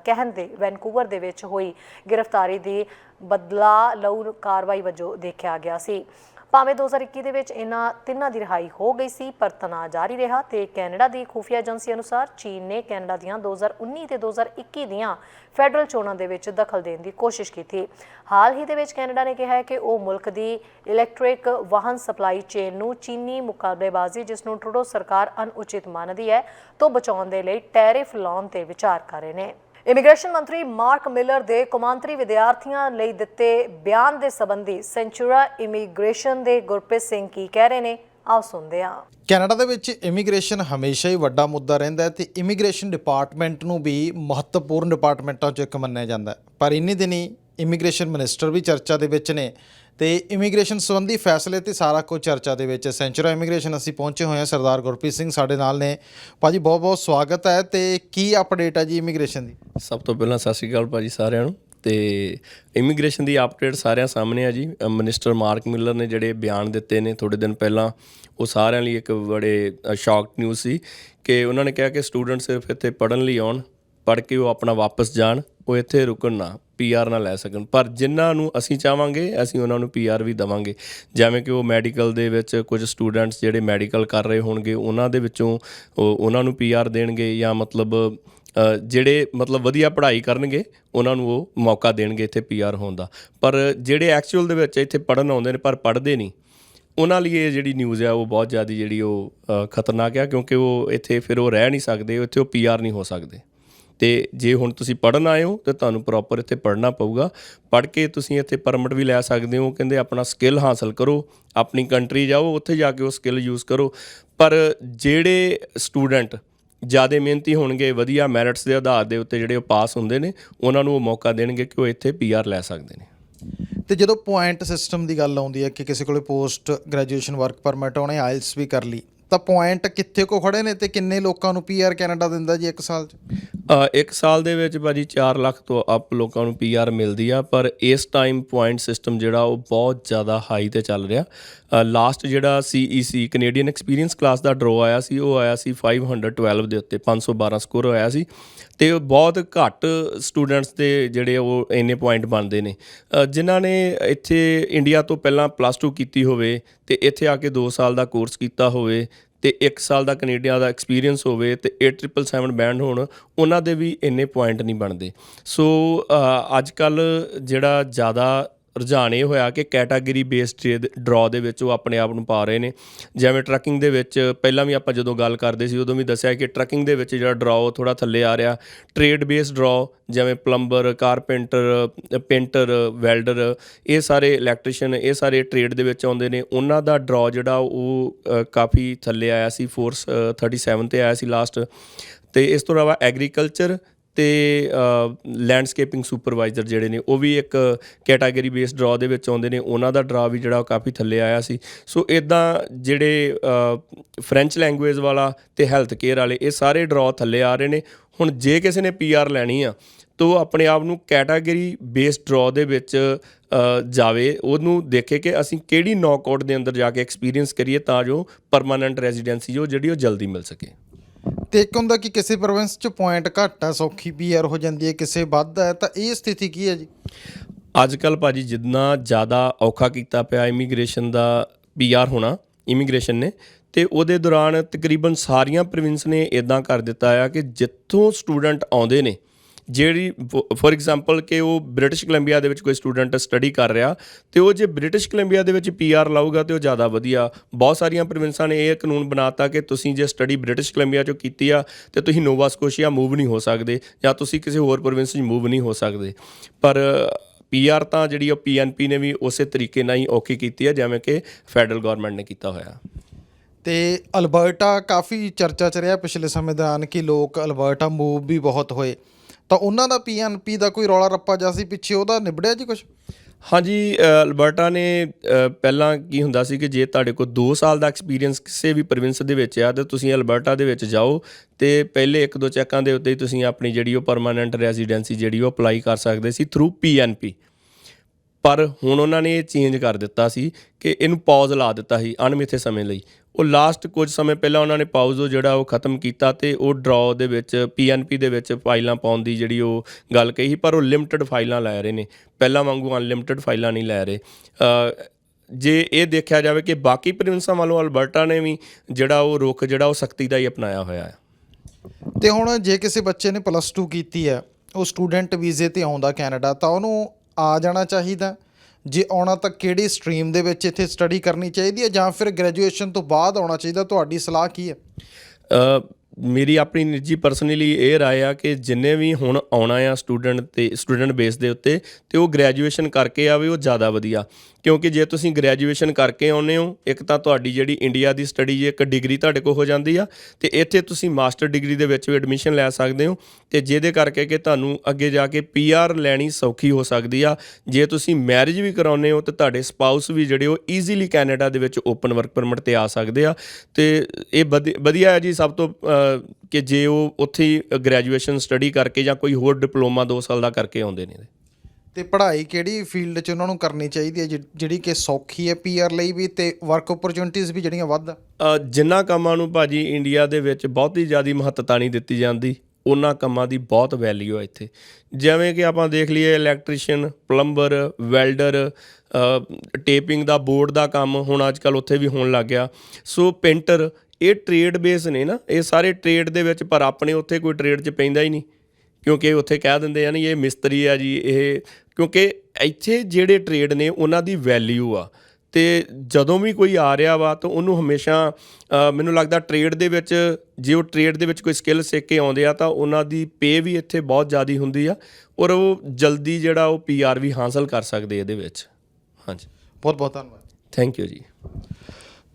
ਕਹਿਣ ਦੇ ਵੈਨਕੂਵਰ ਦੇ ਵਿੱਚ ਹੋਈ ਗ੍ਰਿਫਤਾਰੀ ਦੀ ਬਦਲਾ ਲਊ ਕਾਰਵਾਈ ਵਜੋਂ ਦੇਖਿਆ ਗਿਆ ਸੀ। ਭਾਵੇਂ 2021 ਦੇ ਵਿੱਚ ਇਹਨਾਂ ਤਿੰਨਾਂ ਦੀ ਰਿਹਾਈ ਹੋ ਗਈ ਸੀ, ਪਰ ਤਣਾਅ ਜਾਰੀ ਰਿਹਾ ਤੇ ਕੈਨੇਡਾ ਦੀ ਖੁਫੀਆ ਏਜੰਸੀ ਅਨੁਸਾਰ ਚੀਨ ਨੇ ਕੈਨੇਡਾ ਦੀਆਂ 2019 ਤੇ 2021 ਦੀਆਂ ਫੈਡਰਲ ਚੋਣਾਂ ਦੇ ਵਿੱਚ ਦਖਲ ਦੇਣ ਦੀ ਕੋਸ਼ਿਸ਼ ਕੀਤੀ। ਹਾਲ ਹੀ ਦੇ ਵਿੱਚ ਕੈਨੇਡਾ ਨੇ ਕਿਹਾ ਹੈ ਕਿ ਉਹ ਮੁਲਕ ਦੀ ਇਲੈਕਟ੍ਰਿਕ ਵਾਹਨ ਸਪਲਾਈ ਚੇਨ ਨੂੰ ਚੀਨੀ ਮੁਕਾਬਲੇਬਾਜ਼ੀ, ਜਿਸ ਨੂੰ ਟਰੂਡੋ ਸਰਕਾਰ ਅਨੁਚਿਤ ਮੰਨਦੀ ਹੈ, ਤੋਂ ਬਚਾਉਣ ਦੇ ਲਈ ਟੈਰਿਫ ਲਾਉਣ ਤੇ ਵਿਚਾਰ ਕਰ ਰਹੇ ਨੇ। ਇਮੀਗ੍ਰੇਸ਼ਨ ਮੰਤਰੀ ਮਾਰਕ ਮਿਲਰ ਦੇ ਕੌਮਾਂਤਰੀ ਵਿਦਿਆਰਥੀਆਂ ਲਈ ਦਿੱਤੇ ਬਿਆਨ ਦੇ ਸੰਬੰਧੀ ਸੈਂਚੂਰਾ ਇਮੀਗ੍ਰੇਸ਼ਨ ਦੇ ਗੁਰਪ੍ਰੀਤ ਸਿੰਘ ਕੀ ਕਹਿ ਰਹੇ ਨੇ, ਆਓ ਸੁਣਦੇ ਹਾਂ। ਕੈਨੇਡਾ ਦੇ ਵਿੱਚ ਇਮੀਗ੍ਰੇਸ਼ਨ ਹਮੇਸ਼ਾ ਹੀ ਵੱਡਾ ਮੁੱਦਾ ਰਹਿੰਦਾ ਹੈ ਤੇ ਇਮੀਗ੍ਰੇਸ਼ਨ ਡਿਪਾਰਟਮੈਂਟ ਨੂੰ ਵੀ ਮਹੱਤਵਪੂਰਨ ਡਿਪਾਰਟਮੈਂਟਾਂ 'ਚੋਂ ਇੱਕ ਮੰਨਿਆ ਜਾਂਦਾ ਪਰ ਇੰਨੀ ਦਿਨੀ ਇਮੀਗ੍ਰੇਸ਼ਨ ਮਿਨਿਸਟਰ ਵੀ ਚਰਚਾ ਦੇ ਵਿੱਚ ਨੇ। ਤੇ ਇਮੀਗ੍ਰੇਸ਼ਨ ਸੰਬੰਧੀ ਫੈਸਲੇ ਤੇ ਸਾਰਾ ਕੁਝ ਚਰਚਾ ਦੇ ਵਿੱਚ ਹੈ। ਸੈਂਚੁਰਾ ਇਮੀਗ੍ਰੇਸ਼ਨ ਅਸੀਂ ਪਹੁੰਚੇ ਹੋਏ ਹਾਂ। ਸਰਦਾਰ ਗੁਰਪ੍ਰੀਤ ਸਿੰਘ ਸਾਡੇ ਨਾਲ ਨੇ। ਭਾਜੀ ਬਹੁਤ ਬਹੁਤ ਸਵਾਗਤ ਹੈ ਤੇ ਕੀ ਅਪਡੇਟ ਹੈ ਜੀ ਇਮੀਗ੍ਰੇਸ਼ਨ ਦੀ? ਸਭ ਤੋਂ ਪਹਿਲਾਂ ਸਤਿ ਸ਼੍ਰੀ ਅਕਾਲ ਭਾਜੀ ਸਾਰਿਆਂ ਨੂੰ। ਤੇ ਇਮੀਗ੍ਰੇਸ਼ਨ ਦੀ ਅਪਡੇਟ ਸਾਰਿਆਂ ਸਾਹਮਣੇ ਆ ਜੀ। ਅ, ਮਿਨਿਸਟਰ ਮਾਰਕ ਮਿਲਰ ਨੇ ਜਿਹੜੇ ਬਿਆਨ ਦਿੱਤੇ ਨੇ ਥੋੜੇ ਦਿਨ ਪਹਿਲਾਂ ਉਹ ਸਾਰਿਆਂ ਲਈ ਇੱਕ ਬੜੇ ਸ਼ੌਕ ਨਿਊਜ਼ ਸੀ ਕਿ ਉਹਨਾਂ ਨੇ ਕਿਹਾ ਕਿ ਸਟੂਡੈਂਟ ਸਿਰਫ ਇੱਥੇ ਪੜ੍ਹਨ ਲਈ ਆਉਣ ਪੜ੍ਹ ਕੇ ਉਹ ਆਪਣਾ ਵਾਪਸ ਜਾਣ। ਉਹ ਇੱਥੇ ਰੁਕਣ ਨਾ ਪੀਆਰ ਨਾ ਲੈ ਸਕਣ। ਪਰ ਜਿਨ੍ਹਾਂ ਨੂੰ ਅਸੀਂ ਚਾਹਾਂਗੇ, ਅਸੀਂ ਉਹਨਾਂ ਨੂੰ ਪੀਆਰ ਵੀ ਦਵਾਂਗੇ। ਜਿਵੇਂ ਕਿ ਉਹ ਮੈਡੀਕਲ ਦੇ ਵਿੱਚ ਕੁਝ ਸਟੂਡੈਂਟਸ ਜਿਹੜੇ ਮੈਡੀਕਲ ਕਰ ਰਹੇ ਹੋਣਗੇ, ਉਹਨਾਂ ਦੇ ਵਿੱਚੋਂ ਉਹਨਾਂ ਨੂੰ ਪੀਆਰ ਦੇਣਗੇ ਜਾਂ ਮਤਲਬ ਜਿਹੜੇ ਮਤਲਬ ਵਧੀਆ ਪੜ੍ਹਾਈ ਕਰਨਗੇ, ਉਹਨਾਂ ਨੂੰ ਉਹ ਮੌਕਾ ਦੇਣਗੇ ਇੱਥੇ ਪੀਆਰ ਹੋਣ ਦਾ। ਪਰ ਜਿਹੜੇ ਐਕਚੁਅਲ ਦੇ ਵਿੱਚ ਇੱਥੇ ਪੜ੍ਹਨ ਆਉਂਦੇ ਨੇ, ਪਰ ਪੜ੍ਹਦੇ ਨਹੀਂ, ਉਹਨਾਂ ਲਈ ਇਹ ਜਿਹੜੀ ਨਿਊਜ਼ ਆ, ਉਹ ਬਹੁਤ ਜ਼ਿਆਦਾ ਜਿਹੜੀ ਉਹ ਖਤਰਨਾਕ ਆ, ਕਿਉਂਕਿ ਉਹ ਇੱਥੇ ਫਿਰ ਉਹ ਰਹਿ ਨਹੀਂ ਸਕਦੇ ਇੱਥੇ ਉਹ ਪੀਆਰ ਨਹੀਂ ਹੋ ਸਕਦੇ। ਤੇ ਜੇ ਹੁਣ ਤੁਸੀਂ ਪੜਨ ਆਏ ਹੋ, ਤੇ ਤੁਹਾਨੂੰ ਪ੍ਰੋਪਰ ਇੱਥੇ ਪੜਨਾ ਪਊਗਾ। ਪੜ ਕੇ ਤੁਸੀਂ ਇੱਥੇ ਪਰਮਿਟ ਵੀ ਲੈ ਸਕਦੇ ਹੋ, ਕਹਿੰਦੇ ਆਪਣਾ ਸਕਿੱਲ ਹਾਸਲ ਕਰੋ, ਆਪਣੀ ਕੰਟਰੀ ਜਾਓ, ਉੱਥੇ ਜਾ ਕੇ ਉਹ ਸਕਿੱਲ ਯੂਜ਼ ਕਰੋ। ਪਰ ਜਿਹੜੇ ਸਟੂਡੈਂਟ ਜ਼ਿਆਦਾ ਮਿਹਨਤੀ ਹੋਣਗੇ, ਵਧੀਆ ਮੈਰਿਟਸ ਦੇ ਆਧਾਰ ਦੇ ਉੱਤੇ ਜਿਹੜੇ ਉਹ ਪਾਸ ਹੁੰਦੇ ਨੇ, ਉਹਨਾਂ ਨੂੰ ਉਹ ਮੌਕਾ ਦੇਣਗੇ ਕਿ ਉਹ ਇੱਥੇ ਪੀਆਰ ਲੈ ਸਕਦੇ ਨੇ। ਤੇ ਜਦੋਂ ਪੁਆਇੰਟ ਸਿਸਟਮ ਦੀ ਗੱਲ ਆਉਂਦੀ ਹੈ ਕਿ ਕਿਸੇ ਕੋਲੇ ਪੋਸਟ ਗ੍ਰੈਜੂਏਸ਼ਨ ਵਰਕ ਪਰਮਿਟ ਉਹਨੇ ਆਇਲਸ ਵੀ ਕਰ ਲਈ ਤਾਂ ਪੁਆਇੰਟ ਕਿੱਥੇ ਕੋ ਖੜੇ ਨੇ ਤੇ ਕਿੰਨੇ ਲੋਕਾਂ ਨੂੰ ਪੀਆਰ ਕੈਨੇਡਾ ਦਿੰਦਾ ਜੀ ਇੱਕ ਸਾਲ 'ਚ? ਇੱਕ ਸਾਲ ਦੇ ਵਿੱਚ ਭਾਜੀ 4 ਲੱਖ ਤੋਂ ਅਪ ਲੋਕਾਂ ਨੂੰ ਪੀਆਰ ਮਿਲਦੀ ਆ, ਪਰ ਇਸ ਟਾਈਮ ਪੁਆਇੰਟ ਸਿਸਟਮ ਜਿਹੜਾ ਉਹ ਬਹੁਤ ਜ਼ਿਆਦਾ ਹਾਈ ਤੇ ਚੱਲ ਰਿਹਾ। ਲਾਸਟ ਜਿਹੜਾ CEC ਕੈਨੇਡੀਅਨ ਐਕਸਪੀਰੀਅੰਸ ਕਲਾਸ ਦਾ ਡਰੋ ਆਇਆ ਸੀ, ਉਹ ਆਇਆ ਸੀ 512 ਦੇ ਉੱਤੇ 512 ਸਕੋਰ ਹੋਇਆ ਸੀ ਤੇ ਉਹ ਬਹੁਤ ਘੱਟ ਸਟੂਡੈਂਟਸ ਦੇ ਜਿਹੜੇ ਉਹ ਇੰਨੇ ਪੁਆਇੰਟ ਬਣਦੇ ਨੇ। ਜਿਨ੍ਹਾਂ ਨੇ ਇੱਥੇ ਇੰਡੀਆ ਤੋਂ ਪਹਿਲਾਂ ਪਲੱਸ 2 ਕੀਤੀ ਹੋਵੇ ਤੇ ਇੱਥੇ ਆ ਕੇ 2 ਸਾਲ ਦਾ ਕੋਰਸ ਕੀਤਾ ਹੋਵੇ ਤੇ 1 ਸਾਲ ਦਾ ਕੈਨੇਡੀਆ ਦਾ ਐਕਸਪੀਰੀਅੰਸ ਹੋਵੇ ਤੇ 8777 ਬੈਂਡ ਹੋਣ, ਉਹਨਾਂ ਦੇ ਵੀ ਇੰਨੇ ਪੁਆਇੰਟ ਨਹੀਂ ਬਣਦੇ। ਸੋ ਅੱਜ ਕੱਲ ਜਿਹੜਾ ਜ਼ਿਆਦਾ ਰੁਝਾਨ ਇਹ ਹੋਇਆ ਕਿ ਕੈਟਾਗਰੀ ਬੇਸਡ ਡਰਾ ਦੇ ਵਿੱਚ ਉਹ ਆਪਣੇ ਆਪ ਨੂੰ ਪਾ ਰਹੇ ਨੇ। ਜਿਵੇਂ ਟਰੱਕਿੰਗ ਦੇ ਵਿੱਚ ਪਹਿਲਾਂ ਵੀ ਆਪਾਂ ਜਦੋਂ ਗੱਲ ਕਰਦੇ ਸੀ, ਉਦੋਂ ਵੀ ਦੱਸਿਆ ਕਿ ਟਰੱਕਿੰਗ ਦੇ ਵਿੱਚ ਜਿਹੜਾ ਡਰਾ ਉਹ ਥੋੜਾ ਥੱਲੇ ਆ ਰਿਹਾ। ਟ੍ਰੇਡ ਬੇਸਡ ਡਰਾ ਜਿਵੇਂ ਪਲੰਬਰ ਕਾਰਪੈਂਟਰ ਪੇਂਟਰ ਵੈਲਡਰ ਇਹ ਸਾਰੇ ਇਲੈਕਟ੍ਰੀਸ਼ੀਅਨ ਇਹ ਸਾਰੇ ਟ੍ਰੇਡ ਦੇ ਵਿੱਚ ਆਉਂਦੇ ਨੇ। ਉਹਨਾਂ ਦਾ ਡਰਾ ਜਿਹੜਾ ਉਹ ਕਾਫੀ ਥੱਲੇ ਆਇਆ ਸੀ ਫੋਰਸ 37 ਤੇ ਆਇਆ ਸੀ ਲਾਸਟ ਤੇ ਇਸ ਤੋਂ ਇਲਾਵਾ ਐਗਰੀਕਲਚਰ ਤੇ ਲੈਂਡਸਕੇਪਿੰਗ ਸੁਪਰਵਾਈਜ਼ਰ ਜਿਹੜੇ ਨੇ, ਉਹ ਵੀ ਇੱਕ ਕੈਟਾਗਰੀ ਬੇਸਡ ਡਰਾ ਦੇ ਵਿੱਚ ਆਉਂਦੇ ਨੇ। ਉਹਨਾਂ ਦਾ ਡਰਾ ਵੀ ਜਿਹੜਾ ਕਾਫੀ ਥੱਲੇ ਆਇਆ ਸੀ। ਸੋ ਇਦਾਂ ਜਿਹੜੇ ਫ੍ਰੈਂਚ ਲੈਂਗੁਏਜ ਵਾਲਾ ਤੇ ਹੈਲਥ ਕੇਅਰ ਵਾਲੇ, ਇਹ ਸਾਰੇ ਡਰਾ ਥੱਲੇ ਆ ਰਹੇ ਨੇ। ਹੁਣ ਜੇ ਕਿਸੇ ਨੇ ਪੀਆਰ ਲੈਣੀ ਆ, ਤਾਂ ਉਹ ਆਪਣੇ ਆਪ ਨੂੰ ਕੈਟਾਗਰੀ ਬੇਸਡ ਡਰਾ ਦੇ ਵਿੱਚ ਜਾਵੇ। ਉਹਨੂੰ ਦੇਖੇ ਕਿ ਅਸੀਂ ਕਿਹੜੀ ਨੌਕਆਊਟ ਦੇ ਅੰਦਰ ਜਾ ਕੇ ਐਕਸਪੀਰੀਅੰਸ ਕਰੀਏ ਤਾਂ ਜੋ ਪਰਮਾਨੈਂਟ ਰੈਜ਼ੀਡੈਂਸੀ ਜੋ ਜਿਹੜੀ ਉਹ ਜਲਦੀ ਮਿਲ ਸਕੇ। ਤੇ ਇੱਕ ਹੁੰਦਾ ਕਿ ਕਿਸੇ ਪ੍ਰੋਵਿੰਸ 'ਚ ਪੁਆਇੰਟ ਘੱਟ ਆ, ਸੌਖੀ ਪੀਆਰ ਹੋ ਜਾਂਦੀ ਹੈ, ਕਿਸੇ ਵੱਧ ਹੈ ਤਾਂ ਇਹ ਸਥਿਤੀ ਕੀ ਹੈ ਜੀ? ਅੱਜ ਕੱਲ ਭਾਜੀ ਜਿੰਨਾ ਜ਼ਿਆਦਾ ਔਖਾ ਕੀਤਾ ਪਿਆ ਇਮੀਗ੍ਰੇਸ਼ਨ ਦਾ ਪੀਆਰ ਹੋਣਾ ਇਮੀਗ੍ਰੇਸ਼ਨ ਨੇ, ਤੇ ਉਹਦੇ ਦੌਰਾਨ ਤਕਰੀਬਨ ਸਾਰੀਆਂ ਪ੍ਰੋਵਿੰਸ ਨੇ ਇਦਾਂ ਕਰ ਦਿੱਤਾ ਆ ਕਿ ਜਿੱਥੋਂ ਸਟੂਡੈਂਟ ਆਉਂਦੇ ਨੇ ਜਿਹੜੀ ਫੋਰ ਐਗਜ਼ਾਮਪਲ ਕਿ ਉਹ ਬ੍ਰਿਟਿਸ਼ ਕੋਲੰਬੀਆ ਦੇ ਵਿੱਚ ਕੋਈ ਸਟੂਡੈਂਟ ਸਟੱਡੀ ਕਰ ਰਿਹਾ ਤੇ ਉਹ ਜੇ ਬ੍ਰਿਟਿਸ਼ ਕੋਲੰਬੀਆ ਦੇ ਵਿੱਚ ਪੀਆਰ ਲਾਊਗਾ ਤੇ ਉਹ ਜ਼ਿਆਦਾ ਵਧੀਆ। ਬਹੁਤ ਸਾਰੀਆਂ ਪ੍ਰੋਵਿੰਸਾਂ ਨੇ ਇਹ ਕਾਨੂੰਨ ਬਣਾਤਾ ਕਿ ਤੁਸੀਂ ਜੇ ਸਟੱਡੀ ਬ੍ਰਿਟਿਸ਼ ਕੋਲੰਬੀਆ ਚੋਂ ਕੀਤੀ ਆ ਤੇ ਤੁਸੀਂ ਨੋਵਾ ਸਕੋਸ਼ੀਆ ਮੂਵ ਨਹੀਂ ਹੋ ਸਕਦੇ ਜਾਂ ਤੁਸੀਂ ਕਿਸੇ ਹੋਰ ਪ੍ਰੋਵਿੰਸ 'ਚ ਮੂਵ ਨਹੀਂ ਹੋ ਸਕਦੇ। ਪਰ ਪੀਆਰ ਤਾਂ ਜਿਹੜੀ ਉਹ ਪੀਐਨਪੀ ਨੇ ਵੀ ਉਸੇ ਤਰੀਕੇ ਨਾਲ ਹੀ ਔਖੀ ਕੀਤੀ ਹੈ ਜਿਵੇਂ ਕਿ ਫੈਡਰਲ ਗਵਰਨਮੈਂਟ ਨੇ ਕੀਤਾ ਹੋਇਆ। ਤੇ ਅਲਬਰਟਾ ਕਾਫੀ ਚਰਚਾ ਚ ਰਿਹਾ ਪਿਛਲੇ ਸਮੇਂ ਦੌਰਾਨ ਕਿ ਲੋਕ ਅਲਬਰਟਾ ਮੂਵ ਵੀ ਬਹੁਤ ਹੋਏ। ਤਾਂ ਉਹਨਾਂ ਦਾ ਪੀਐਨਪੀ ਦਾ ਕੋਈ ਰੌਲਾ ਰੱਪਾ ਜਿਹਾ ਸੀ ਪਿੱਛੇ ਉਹਦਾ ਨਿਬੜਿਆ ਜੀ ਕੁਝ ਹਾਂਜੀ ਅਲਬਰਟਾ ਨੇ ਪਹਿਲਾਂ ਕੀ ਹੁੰਦਾ ਸੀ ਕਿ ਜੇ ਤੁਹਾਡੇ ਕੋਲ 2 ਸਾਲ ਦਾ ਐਕਸਪੀਰੀਅੰਸ ਕਿਸੇ ਵੀ ਪ੍ਰੋਵਿੰਸ ਦੇ ਵਿੱਚ ਆ, ਤਾਂ ਤੁਸੀਂ ਅਲਬਰਟਾ ਦੇ ਵਿੱਚ ਜਾਓ ਤੇ ਪਹਿਲੇ ਇੱਕ ਦੋ ਚੈੱਕਾਂ ਦੇ ਉੱਤੇ ਹੀ ਤੁਸੀਂ ਆਪਣੀ ਜਿਹੜੀ ਉਹ ਪਰਮਾਨੈਂਟ ਰੈਜ਼ੀਡੈਂਸੀ ਜਿਹੜੀ ਉਹ ਅਪਲਾਈ ਕਰ ਸਕਦੇ ਸੀ ਥਰੂ ਪੀਐਨਪੀ ਪਰ ਹੁਣ ਉਹਨਾਂ ਨੇ ਇਹ ਚੇਂਜ ਕਰ ਦਿੱਤਾ ਸੀ ਕਿ ਇਹਨੂੰ ਪਾਜ਼ ਲਾ ਦਿੱਤਾ ਸੀ ਅਣਮਿੱਥੇ ਸਮੇਂ ਲਈ। ਉਹ ਲਾਸਟ ਕੁਝ ਸਮੇਂ ਪਹਿਲਾਂ ਉਹਨਾਂ ਨੇ ਪਾਜ਼ ਉਹ ਜਿਹੜਾ ਉਹ ਖਤਮ ਕੀਤਾ ਤੇ ਉਹ ਡਰਾ ਦੇ ਵਿੱਚ ਪੀਐਨਪੀ ਦੇ ਵਿੱਚ ਫਾਈਲਾਂ ਪਾਉਣ ਦੀ ਜਿਹੜੀ ਉਹ ਗੱਲ ਕਹੀ ਸੀ, ਪਰ ਉਹ ਲਿਮਟਿਡ ਫਾਈਲਾਂ ਲੈ ਰਹੇ ਨੇ। ਪਹਿਲਾਂ ਵਾਂਗੂ ਅਨਲਿਮਟਿਡ ਫਾਈਲਾਂ ਨਹੀਂ ਲੈ ਰਹੇ। ਜੇ ਇਹ ਦੇਖਿਆ ਜਾਵੇ ਕਿ ਬਾਕੀ ਪ੍ਰੋਵਿੰਸਾਂ ਵੱਲੋਂ ਅਲਬਰਟਾ ਨੇ ਵੀ ਜਿਹੜਾ ਉਹ ਰੁਖ ਜਿਹੜਾ ਉਹ ਸਖਤੀ ਦਾ ਹੀ ਅਪਣਾਇਆ ਹੋਇਆ ਹੈ। ਤੇ ਹੁਣ ਜੇ ਕਿਸੇ ਬੱਚੇ ਨੇ ਪਲੱਸ 2 ਕੀਤੀ ਹੈ ਉਹ ਸਟੂਡੈਂਟ ਵੀਜ਼ੇ ਤੇ ਆਉਂਦਾ ਕੈਨੇਡਾ ਤਾਂ ਉਹਨੂੰ ਆ ਜਾਣਾ ਚਾਹੀਦਾ। ਜੇ ਆਉਣਾ ਤਾਂ ਕਿਹੜੀ ਸਟਰੀਮ ਦੇ ਵਿੱਚ ਇੱਥੇ ਸਟੱਡੀ ਕਰਨੀ ਚਾਹੀਦੀ ਹੈ ਜਾਂ ਫਿਰ ਗ੍ਰੈਜੂਏਸ਼ਨ ਤੋਂ ਬਾਅਦ ਆਉਣਾ ਚਾਹੀਦਾ? ਤੁਹਾਡੀ ਸਲਾਹ ਕੀ ਹੈ? ਮੇਰੀ ਆਪਣੀ ਨਿੱਜੀ ਪਰਸਨਲੀ ਇਹ ਰਾਏ ਆ ਕਿ ਜਿੰਨੇ ਵੀ ਹੁਣ ਆਉਣਾ ਆ ਸਟੂਡੈਂਟ ਤੇ ਸਟੂਡੈਂਟ ਬੇਸ ਦੇ ਉੱਤੇ, ਤੇ ਉਹ ਗ੍ਰੈਜੂਏਸ਼ਨ ਕਰਕੇ ਆਵੇ, ਉਹ ਜ਼ਿਆਦਾ ਵਧੀਆ। ਕਿਉਂਕਿ ਜੇ ਤੁਸੀਂ ਗ੍ਰੈਜੂਏਸ਼ਨ ਕਰਕੇ ਆਉਂਦੇ ਹੋ, ਇੱਕ ਤਾਂ ਤੁਹਾਡੀ ਜਿਹੜੀ ਇੰਡੀਆ ਦੀ ਸਟੱਡੀ ਇੱਕ ਡਿਗਰੀ ਤੁਹਾਡੇ ਕੋਲ ਹੋ ਜਾਂਦੀ ਆ, ਤੇ ਇੱਥੇ ਤੁਸੀਂ ਮਾਸਟਰ ਡਿਗਰੀ ਦੇ ਵਿੱਚ ਵੀ ਐਡਮਿਸ਼ਨ ਲੈ ਸਕਦੇ ਹੋ, ਤੇ ਜਿਹਦੇ ਕਰਕੇ ਕਿ ਤੁਹਾਨੂੰ ਅੱਗੇ ਜਾ ਕੇ ਪੀਆਰ ਲੈਣੀ ਸੌਖੀ ਹੋ ਸਕਦੀ ਆ। ਜੇ ਤੁਸੀਂ ਮੈਰਿਜ ਵੀ ਕਰਾਉਂਦੇ ਹੋ, ਤੇ ਤੁਹਾਡੇ ਸਪਾਊਸ ਵੀ ਜਿਹੜੇ ਉਹ ਈਜ਼ੀਲੀ ਕੈਨੇਡਾ ਦੇ ਵਿੱਚ ਓਪਨ ਵਰਕ ਪਰਮਿਟ ਤੇ ਆ ਸਕਦੇ ਆ। ਤੇ ਇਹ ਵਧੀ- ਵਧੀਆ ਹੈ ਜੀ, ਸਭ ਤੋਂ ਕਿ ਜੇ ਉਹ ਉੱਥੇ ਹੀ ਗ੍ਰੈਜੂਏਸ਼ਨ ਸਟੱਡੀ ਕਰਕੇ ਜਾਂ ਕੋਈ ਹੋਰ ਡਿਪਲੋਮਾ 2 ਸਾਲ ਦਾ ਕਰਕੇ ਆਉਂਦੇ ਨੇ ਤੇ ਪੜ੍ਹਾਈ ਕਿਹੜੀ ਫੀਲਡ 'ਚ ਉਹਨਾਂ ਨੂੰ ਕਰਨੀ ਚਾਹੀਦੀ ਹੈ ਜਿਹੜੀ ਕਿ ਸੌਖੀ ਹੈ ਪੀਆਰ ਲਈ ਵੀ ਤੇ ਵਰਕ ਓਪਰਚੁਨਿਟੀਜ਼ ਵੀ ਜਿਹੜੀਆਂ ਵੱਧ? ਆ ਅ, ਜਿਨ੍ਹਾਂ ਕੰਮਾਂ ਨੂੰ ਭਾਜੀ ਇੰਡੀਆ ਦੇ ਵਿੱਚ ਬਹੁਤੀ ਜ਼ਿਆਦੀ ਮਹੱਤਤਾ ਨਹੀਂ ਦਿੱਤੀ ਜਾਂਦੀ ਉਹਨਾਂ ਕੰਮਾਂ ਦੀ ਬਹੁਤ ਵੈਲਿਊ ਹੈ ਇੱਥੇ। ਜਿਵੇਂ ਕਿ ਆਪਾਂ ਦੇਖ ਲਈਏ ਇਲੈਕਟ੍ਰੀਸ਼ੀਅਨ ਪਲੰਬਰ ਵੈਲਡਰ ਟੇਪਿੰਗ ਦਾ ਬੋਰਡ ਦਾ ਕੰਮ ਹੁਣ ਅੱਜ ਕੱਲ ਉੱਥੇ ਵੀ ਹੋਣ ਲੱਗ ਗਿਆ। ਸੋ ਪੇਂਟਰ ਇਹ ਟ੍ਰੇਡ ਬੇਸ ਨੇ ਨਾ ਇਹ ਸਾਰੇ ਟ੍ਰੇਡ ਦੇ ਵਿੱਚ ਪਰ ਆਪਣੇ ਉੱਥੇ ਕੋਈ ਟ੍ਰੇਡ 'ਚ ਪੈਂਦਾ ਹੀ ਨਹੀਂ। ਕਿਉਂਕਿ ਉੱਥੇ ਕਹਿ ਦਿੰਦੇ ਆ ਨਹੀਂ ਇਹ ਮਿਸਤਰੀ ਆ ਜੀ ਇਹ ਕਿਉਂਕਿ ਇੱਥੇ ਜਿਹੜੇ ਟ੍ਰੇਡ ਨੇ ਉਹਨਾਂ ਦੀ ਵੈਲਿਊ ਆ। ਤੇ ਜਦੋਂ ਵੀ ਕੋਈ ਆ ਰਿਹਾ ਵਾ ਤਾਂ ਉਹਨੂੰ ਹਮੇਸ਼ਾ ਮੈਨੂੰ ਲੱਗਦਾ ਟ੍ਰੇਡ ਦੇ ਵਿੱਚ ਜੇ ਉਹ ਟ੍ਰੇਡ ਦੇ ਵਿੱਚ ਕੋਈ ਸਕਿੱਲ ਸਿੱਖ ਕੇ ਆਉਂਦੇ ਆ ਤਾਂ ਉਹਨਾਂ ਦੀ ਪੇ ਵੀ ਇੱਥੇ ਬਹੁਤ ਜ਼ਿਆਦੀ ਹੁੰਦੀ ਆ ਔਰ ਉਹ ਜਲਦੀ ਜਿਹੜਾ ਉਹ ਪੀਆਰ ਵੀ ਹਾਸਲ ਕਰ ਸਕਦੇ ਇਹਦੇ ਵਿੱਚ। ਹਾਂਜੀ। ਬਹੁਤ ਬਹੁਤ ਧੰਨਵਾਦ। ਥੈਂਕ ਯੂ ਜੀ।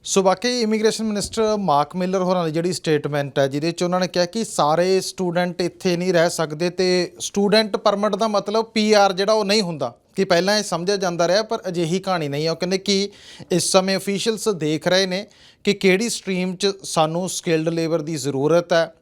ਸੋ ਬਾਕੀ ਇਮੀਗ੍ਰੇਸ਼ਨ ਮਿਨਿਸਟਰ ਮਾਰਕ ਮਿਲਰ ਹੋਰਾਂ ਦੀ ਜਿਹੜੀ ਸਟੇਟਮੈਂਟ ਹੈ, ਜਿਹਦੇ ਚ ਉਹਨਾਂ ਨੇ ਕਿਹਾ ਕਿ ਸਾਰੇ ਸਟੂਡੈਂਟ ਇੱਥੇ ਨਹੀਂ ਰਹਿ ਸਕਦੇ ਤੇ ਸਟੂਡੈਂਟ ਪਰਮਿਟ ਦਾ ਮਤਲਬ ਪੀਆਰ ਜਿਹੜਾ ਉਹ ਨਹੀਂ ਹੁੰਦਾ। ਕਿ ਪਹਿਲਾਂ ਇਹ ਸਮਝਿਆ ਜਾਂਦਾ ਰਿਹਾ, ਪਰ ਅਜਿਹੀ ਕਹਾਣੀ ਨਹੀਂ ਹੈ। ਉਹ ਕਹਿੰਦੇ ਕਿ ਇਸ ਸਮੇਂ ਅਫੀਸ਼ੀਅਲਸ ਦੇਖ ਰਹੇ ਨੇ ਕਿ ਕਿਹੜੀ ਸਟਰੀਮ 'ਚ ਸਾਨੂੰ ਸਕਿਲਡ ਲੇਬਰ ਦੀ ਜ਼ਰੂਰਤ ਹੈ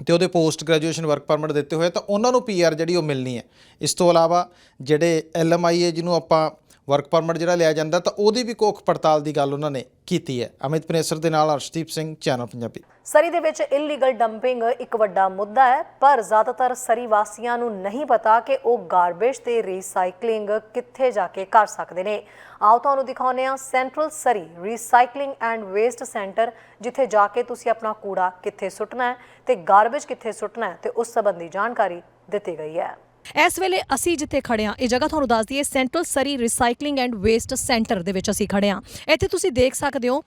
ਤੇ ਉਹਦੇ ਪੋਸਟ ਗ੍ਰੈਜੂਏਸ਼ਨ ਵਰਕ ਪਰਮਿਟ ਦਿੱਤੇ ਹੋਏ ਤਾਂ ਉਹਨਾਂ ਨੂੰ ਪੀਆਰ ਜਿਹੜੀ ਉਹ ਮਿਲਣੀ ਹੈ। ਇਸ ਤੋਂ ਇਲਾਵਾ ਜਿਹੜੇ ਐਲਐਮਆਈਏ ਜਿਹਨੂੰ ਆਪਾਂ ਵਰਕ ਪਰਮਿਟ ਜਿਹੜਾ ਲਿਆ ਜਾਂਦਾ ਤਾਂ ਉਹਦੀ ਵੀ ਕੋਖ ਪੜਤਾਲ ਦੀ ਗੱਲ ਉਹਨਾਂ ਨੇ ਕੀਤੀ ਹੈ। ਅਮਿਤ ਪਨੇਸਰ ਦੇ ਨਾਲ ਅਰਸ਼ਦੀਪ ਸਿੰਘ ਚੈਨਲ ਪੰਜਾਬੀ। ਸਰੀ ਦੇ ਵਿੱਚ ਇਲੀਗਲ ਡੰਪਿੰਗ ਇੱਕ ਵੱਡਾ ਮੁੱਦਾ ਹੈ, ਪਰ ਜ਼ਿਆਦਾਤਰ ਸਰੀ ਵਾਸੀਆਂ ਨੂੰ ਨਹੀਂ ਪਤਾ ਕਿ ਉਹ ਗਾਰਬੇਜ ਤੇ ਰੀਸਾਈਕਲਿੰਗ ਕਿੱਥੇ ਜਾ ਕੇ ਕਰ ਸਕਦੇ ਨੇ। ਆਓ ਤੁਹਾਨੂੰ ਦਿਖਾਉਂਦੇ ਹਾਂ central Surrey recycling and waste centre ਜਿੱਥੇ ਜਾ ਕੇ ਤੁਸੀਂ ਆਪਣਾ ਕੂੜਾ ਕਿੱਥੇ ਸੁੱਟਣਾ ਹੈ ਤੇ ਗਾਰਬੇਜ ਕਿੱਥੇ ਸੁੱਟਣਾ ਹੈ ਤੇ ਉਸ ਸੰਬੰਧੀ ਜਾਣਕਾਰੀ ਦਿੱਤੀ ਗਈ ਹੈ। ਇਸ ਵੇਲੇ ਅਸੀਂ ਜਿੱਥੇ ਖੜੇ ਹਾਂ, ਇਹ ਜਗ੍ਹਾ ਤੁਹਾਨੂੰ ਦੱਸ ਦਈਏ central Surrey recycling and waste centre ਦੇ ਵਿੱਚ ਅਸੀਂ ਖੜੇ ਹਾਂ। ਇੱਥੇ ਤੁਸੀਂ ਦੇਖ ਸਕਦੇ ਹੋ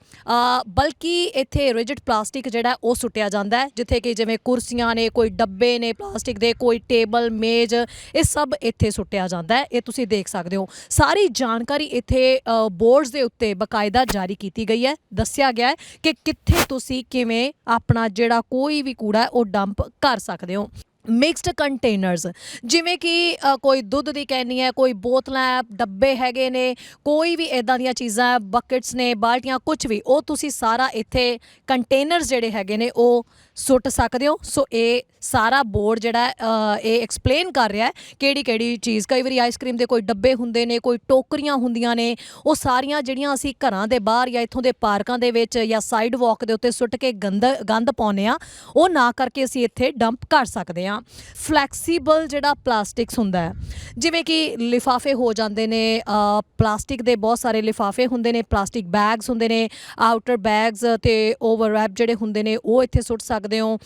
ਬਲਕਿ ਇੱਥੇ ਰਿਜਿਡ ਪਲਾਸਟਿਕ ਜਿਹੜਾ ਉਹ ਸੁੱਟਿਆ ਜਾਂਦਾ ਹੈ, ਜਿੱਥੇ ਕਿ ਜਿਵੇਂ ਕੁਰਸੀਆਂ ਨੇ, ਕੋਈ ਡੱਬੇ ਨੇ ਪਲਾਸਟਿਕ ਦੇ, ਕੋਈ ਟੇਬਲ, ਮੇਜ਼, ਇਹ ਸਭ ਇੱਥੇ ਸੁੱਟਿਆ ਜਾਂਦਾ ਹੈ। ਇਹ ਤੁਸੀਂ ਦੇਖ ਸਕਦੇ ਹੋ। ਸਾਰੀ ਜਾਣਕਾਰੀ ਇੱਥੇ ਬੋਰਡਸ ਦੇ ਉੱਤੇ ਬਕਾਇਦਾ ਜਾਰੀ ਕੀਤੀ ਗਈ ਹੈ। ਦੱਸਿਆ ਗਿਆ ਹੈ ਕਿ ਕਿੱਥੇ ਤੁਸੀਂ ਕਿਵੇਂ ਆਪਣਾ ਜਿਹੜਾ ਕੋਈ ਵੀ ਕੂੜਾ ਉਹ ਡੰਪ ਕਰ ਸਕਦੇ ਹੋ। ਮਿਕਸਡ ਕੰਟੇਨਰਸ ਜਿਵੇਂ ਕਿ ਕੋਈ ਦੁੱਧ ਦੀ ਕੈਨੀ ਹੈ, ਕੋਈ ਬੋਤਲਾਂ, ਡੱਬੇ ਹੈਗੇ ਨੇ, ਕੋਈ ਵੀ ਇਦਾਂ ਦੀਆਂ ਚੀਜ਼ਾਂ ਬਕਟਸ ਨੇ, ਬਾਲਟੀਆਂ ਕੁਝ ਵੀ, ਉਹ ਤੁਸੀਂ ਸਾਰਾ ਇੱਥੇ ਕੰਟੇਨਰਸ ਜਿਹੜੇ ਹੈਗੇ ਨੇ, ਉਹ ਸੁੱਟ ਸਕਦੇ ਹੋ। ਸੋ ਇਹ ਸਾਰਾ ਬੋਰਡ ਜਿਹੜਾ ਇਹ ਐਕਸਪਲੇਨ ਕਰ ਰਿਹਾ ਹੈ ਕਿਹੜੀ ਕਿਹੜੀ ਚੀਜ਼। ਕਈ ਵਾਰੀ ਆਈਸਕ੍ਰੀਮ ਦੇ ਕੋਈ ਡੱਬੇ ਹੁੰਦੇ ਨੇ, ਕੋਈ ਟੋਕਰੀਆਂ ਹੁੰਦੀਆਂ ਨੇ, ਉਹ ਸਾਰੀਆਂ ਜਿਹੜੀਆਂ ਅਸੀਂ ਘਰਾਂ ਦੇ ਬਾਹਰ ਜਾਂ ਇੱਥੋਂ ਦੇ ਪਾਰਕਾਂ ਦੇ ਵਿੱਚ ਜਾਂ ਸਾਈਡ ਵਾਕ ਦੇ ਉੱਤੇ ਸੁੱਟ ਕੇ ਗੰਦ ਗੰਦ ਪਾਉਂਦੇ ਆ ਉਹ ਨਾ ਕਰਕੇ ਅਸੀਂ ਇੱਥੇ ਡੰਪ ਕਰ ਸਕਦੇ ਆ ਫਲੈਕਸੀਬਲ ਜਿਹੜਾ ਪਲਾਸਟਿਕਸ ਹੁੰਦਾ ਹੈ। ਜਿਵੇਂ ਕਿ ਲਿਫਾਫੇ ਹੋ ਜਾਂਦੇ ਨੇ ਪਲਾਸਟਿਕ ਦੇ ਬਹੁਤ ਸਾਰੇ ਲਿਫਾਫੇ ਹੁੰਦੇ ਨੇ, ਪਲਾਸਟਿਕ ਬੈਗਸ ਹੁੰਦੇ ਨੇ, ਆਊਟਰ ਬੈਗਸ ਤੇ ਓਵਰਰੈਪ ਜਿਹੜੇ ਹੁੰਦੇ ਨੇ, ਉਹ ਇੱਥੇ ਸੁੱਟ ਸਕਦੇ ਹੋ।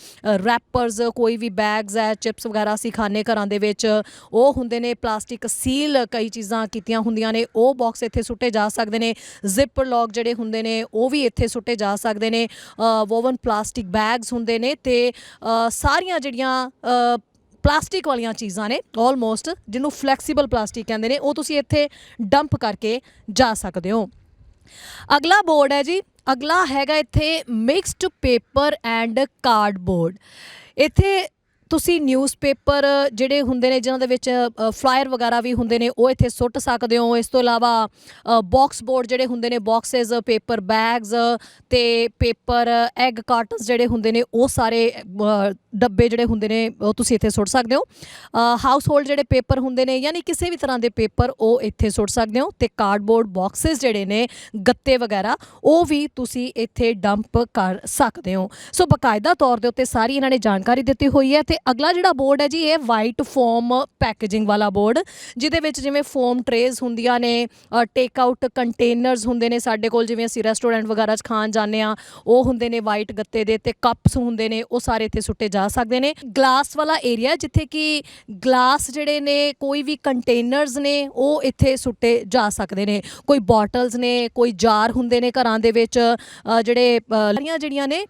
ਰੈਪਰਸ, ਕੋਈ ਵੀ ਬੈਗਸ ਹੈ, ਚਿਪਸ ਵਗੈਰਾ ਅਸੀਂ ਖਾਣੇ ਘਰਾਂ ਦੇ ਵਿੱਚ, ਉਹ ਹੁੰਦੇ ਨੇ, ਪਲਾਸਟਿਕ ਸੀਲ ਕਈ ਚੀਜ਼ਾਂ ਕੀਤੀਆਂ ਹੁੰਦੀਆਂ ਨੇ, ਉਹ ਬਾਕਸ ਇੱਥੇ ਸੁੱਟੇ ਜਾ ਸਕਦੇ ਨੇ। ਜ਼ਿਪਰ ਲੌਕ ਜਿਹੜੇ ਹੁੰਦੇ ਨੇ, ਉਹ ਵੀ ਇੱਥੇ ਸੁੱਟੇ ਜਾ ਸਕਦੇ ਨੇ। ਵੋਵਨ ਪਲਾਸਟਿਕ ਬੈਗਸ ਹੁੰਦੇ ਨੇ ਤੇ ਸਾਰੀਆਂ ਜਿਹੜੀਆਂ ਪਲਾਸਟਿਕ ਵਾਲੀਆਂ ਚੀਜ਼ਾਂ ਨੇ ਆਲਮੋਸਟ ਜਿਹਨੂੰ ਫਲੈਕਸੀਬਲ ਪਲਾਸਟਿਕ ਕਹਿੰਦੇ ਨੇ, ਉਹ ਤੁਸੀਂ ਇੱਥੇ ਡੰਪ ਕਰਕੇ ਜਾ ਸਕਦੇ ਹੋ। ਅਗਲਾ ਬੋਰਡ ਹੈ ਜੀ, ਅਗਲਾ ਹੈਗਾ ਇੱਥੇ ਮਿਕਸਡ ਪੇਪਰ ਐਂਡ ਕਾਰਡਬੋਰਡ ਇੱਥੇ ਤੁਸੀਂ ਨਿਊਜ਼ਪੇਪਰ ਜਿਹੜੇ ਹੁੰਦੇ ਨੇ, ਜਿਨ੍ਹਾਂ ਦੇ ਵਿੱਚ ਫਲਾਇਰ ਵਗੈਰਾ ਵੀ ਹੁੰਦੇ ਨੇ, ਉਹ ਇੱਥੇ ਸੁੱਟ ਸਕਦੇ ਹੋ। ਇਸ ਤੋਂ ਇਲਾਵਾ ਬਾਕਸ ਬੋਰਡ ਜਿਹੜੇ ਹੁੰਦੇ ਨੇ ਬਾਕਸਸ ਪੇਪਰ ਬੈਗਸ ਤੇ ਪੇਪਰ ਐਗ ਕਾਰਟਨਸ ਜਿਹੜੇ ਹੁੰਦੇ ਨੇ, ਉਹ ਸਾਰੇ ਡੱਬੇ ਜਿਹੜੇ ਹੁੰਦੇ ਨੇ, ਉਹ ਤੁਸੀਂ ਇੱਥੇ ਸੁੱਟ ਸਕਦੇ ਹੋ। ਹਾਊਸ ਹੋਲਡ ਜਿਹੜੇ ਪੇਪਰ ਹੁੰਦੇ ਨੇ, ਯਾਨੀ ਕਿਸੇ ਵੀ ਤਰ੍ਹਾਂ ਦੇ ਪੇਪਰ ਉਹ ਇੱਥੇ ਸੁੱਟ ਸਕਦੇ ਹੋ। ਤੇ ਕਾਰਡਬੋਰਡ ਬਾਕਸਸ ਜਿਹੜੇ ਨੇ, ਗੱਤੇ ਵਗੈਰਾ, ਉਹ ਵੀ ਤੁਸੀਂ ਇੱਥੇ ਡੰਪ ਕਰ ਸਕਦੇ ਹੋ। ਸੋ ਬਕਾਇਦਾ ਤੌਰ ਦੇ ਉੱਤੇ ਸਾਰੀ ਇਹਨਾਂ ਨੇ ਜਾਣਕਾਰੀ ਦਿੱਤੀ ਹੋਈ ਹੈ ਤੇ ਅਗਲਾ ਜਿਹੜਾ ਬੋਰਡ ਹੈ ਜੀ ਇਹ ਵਾਈਟ ਫੋਮ ਪੈਕੇਜਿੰਗ ਵਾਲਾ ਬੋਰਡ ਜਿਹਦੇ ਵਿੱਚ ਜਿਵੇਂ ਫੋਮ ਟਰੇਜ਼ ਹੁੰਦੀਆਂ ਨੇ ਟੇਕ ਆਊਟ ਕੰਟੇਨਰਸ ਹੁੰਦੇ ਨੇ ਸਾਡੇ ਕੋਲ ਜਿਵੇਂ ਅਸੀਂ ਰੈਸਟੋਰੈਂਟ ਵਗੈਰਾ 'ਚ ਖਾਣ ਜਾਂਦੇ ਆ ਉਹ ਹੁੰਦੇ ਨੇ ਵਾਈਟ ਗੱਤੇ ਦੇ ਤੇ ਕੱਪਸ ਹੁੰਦੇ ਨੇ ਉਹ ਸਾਰੇ ਇੱਥੇ ਸੁੱਟੇ ਜਾ ਸਕਦੇ ਨੇ। ਗਲਾਸ ਵਾਲਾ ਏਰੀਆ ਜਿੱਥੇ ਕਿ ਗਲਾਸ ਜਿਹੜੇ ਨੇ ਕੋਈ ਵੀ ਕੰਟੇਨਰਸ ਨੇ ਉਹ ਇੱਥੇ ਸੁੱਟੇ ਜਾ ਸਕਦੇ ਨੇ। ਕੋਈ ਬੋਟਲਸ ਨੇ ਕੋਈ ਜਾਰ ਹੁੰਦੇ ਨੇ ਘਰਾਂ ਦੇ ਵਿੱਚ ਜਿਹੜੇ ਅ, ਜਿਹੜੀਆਂ ਨੇ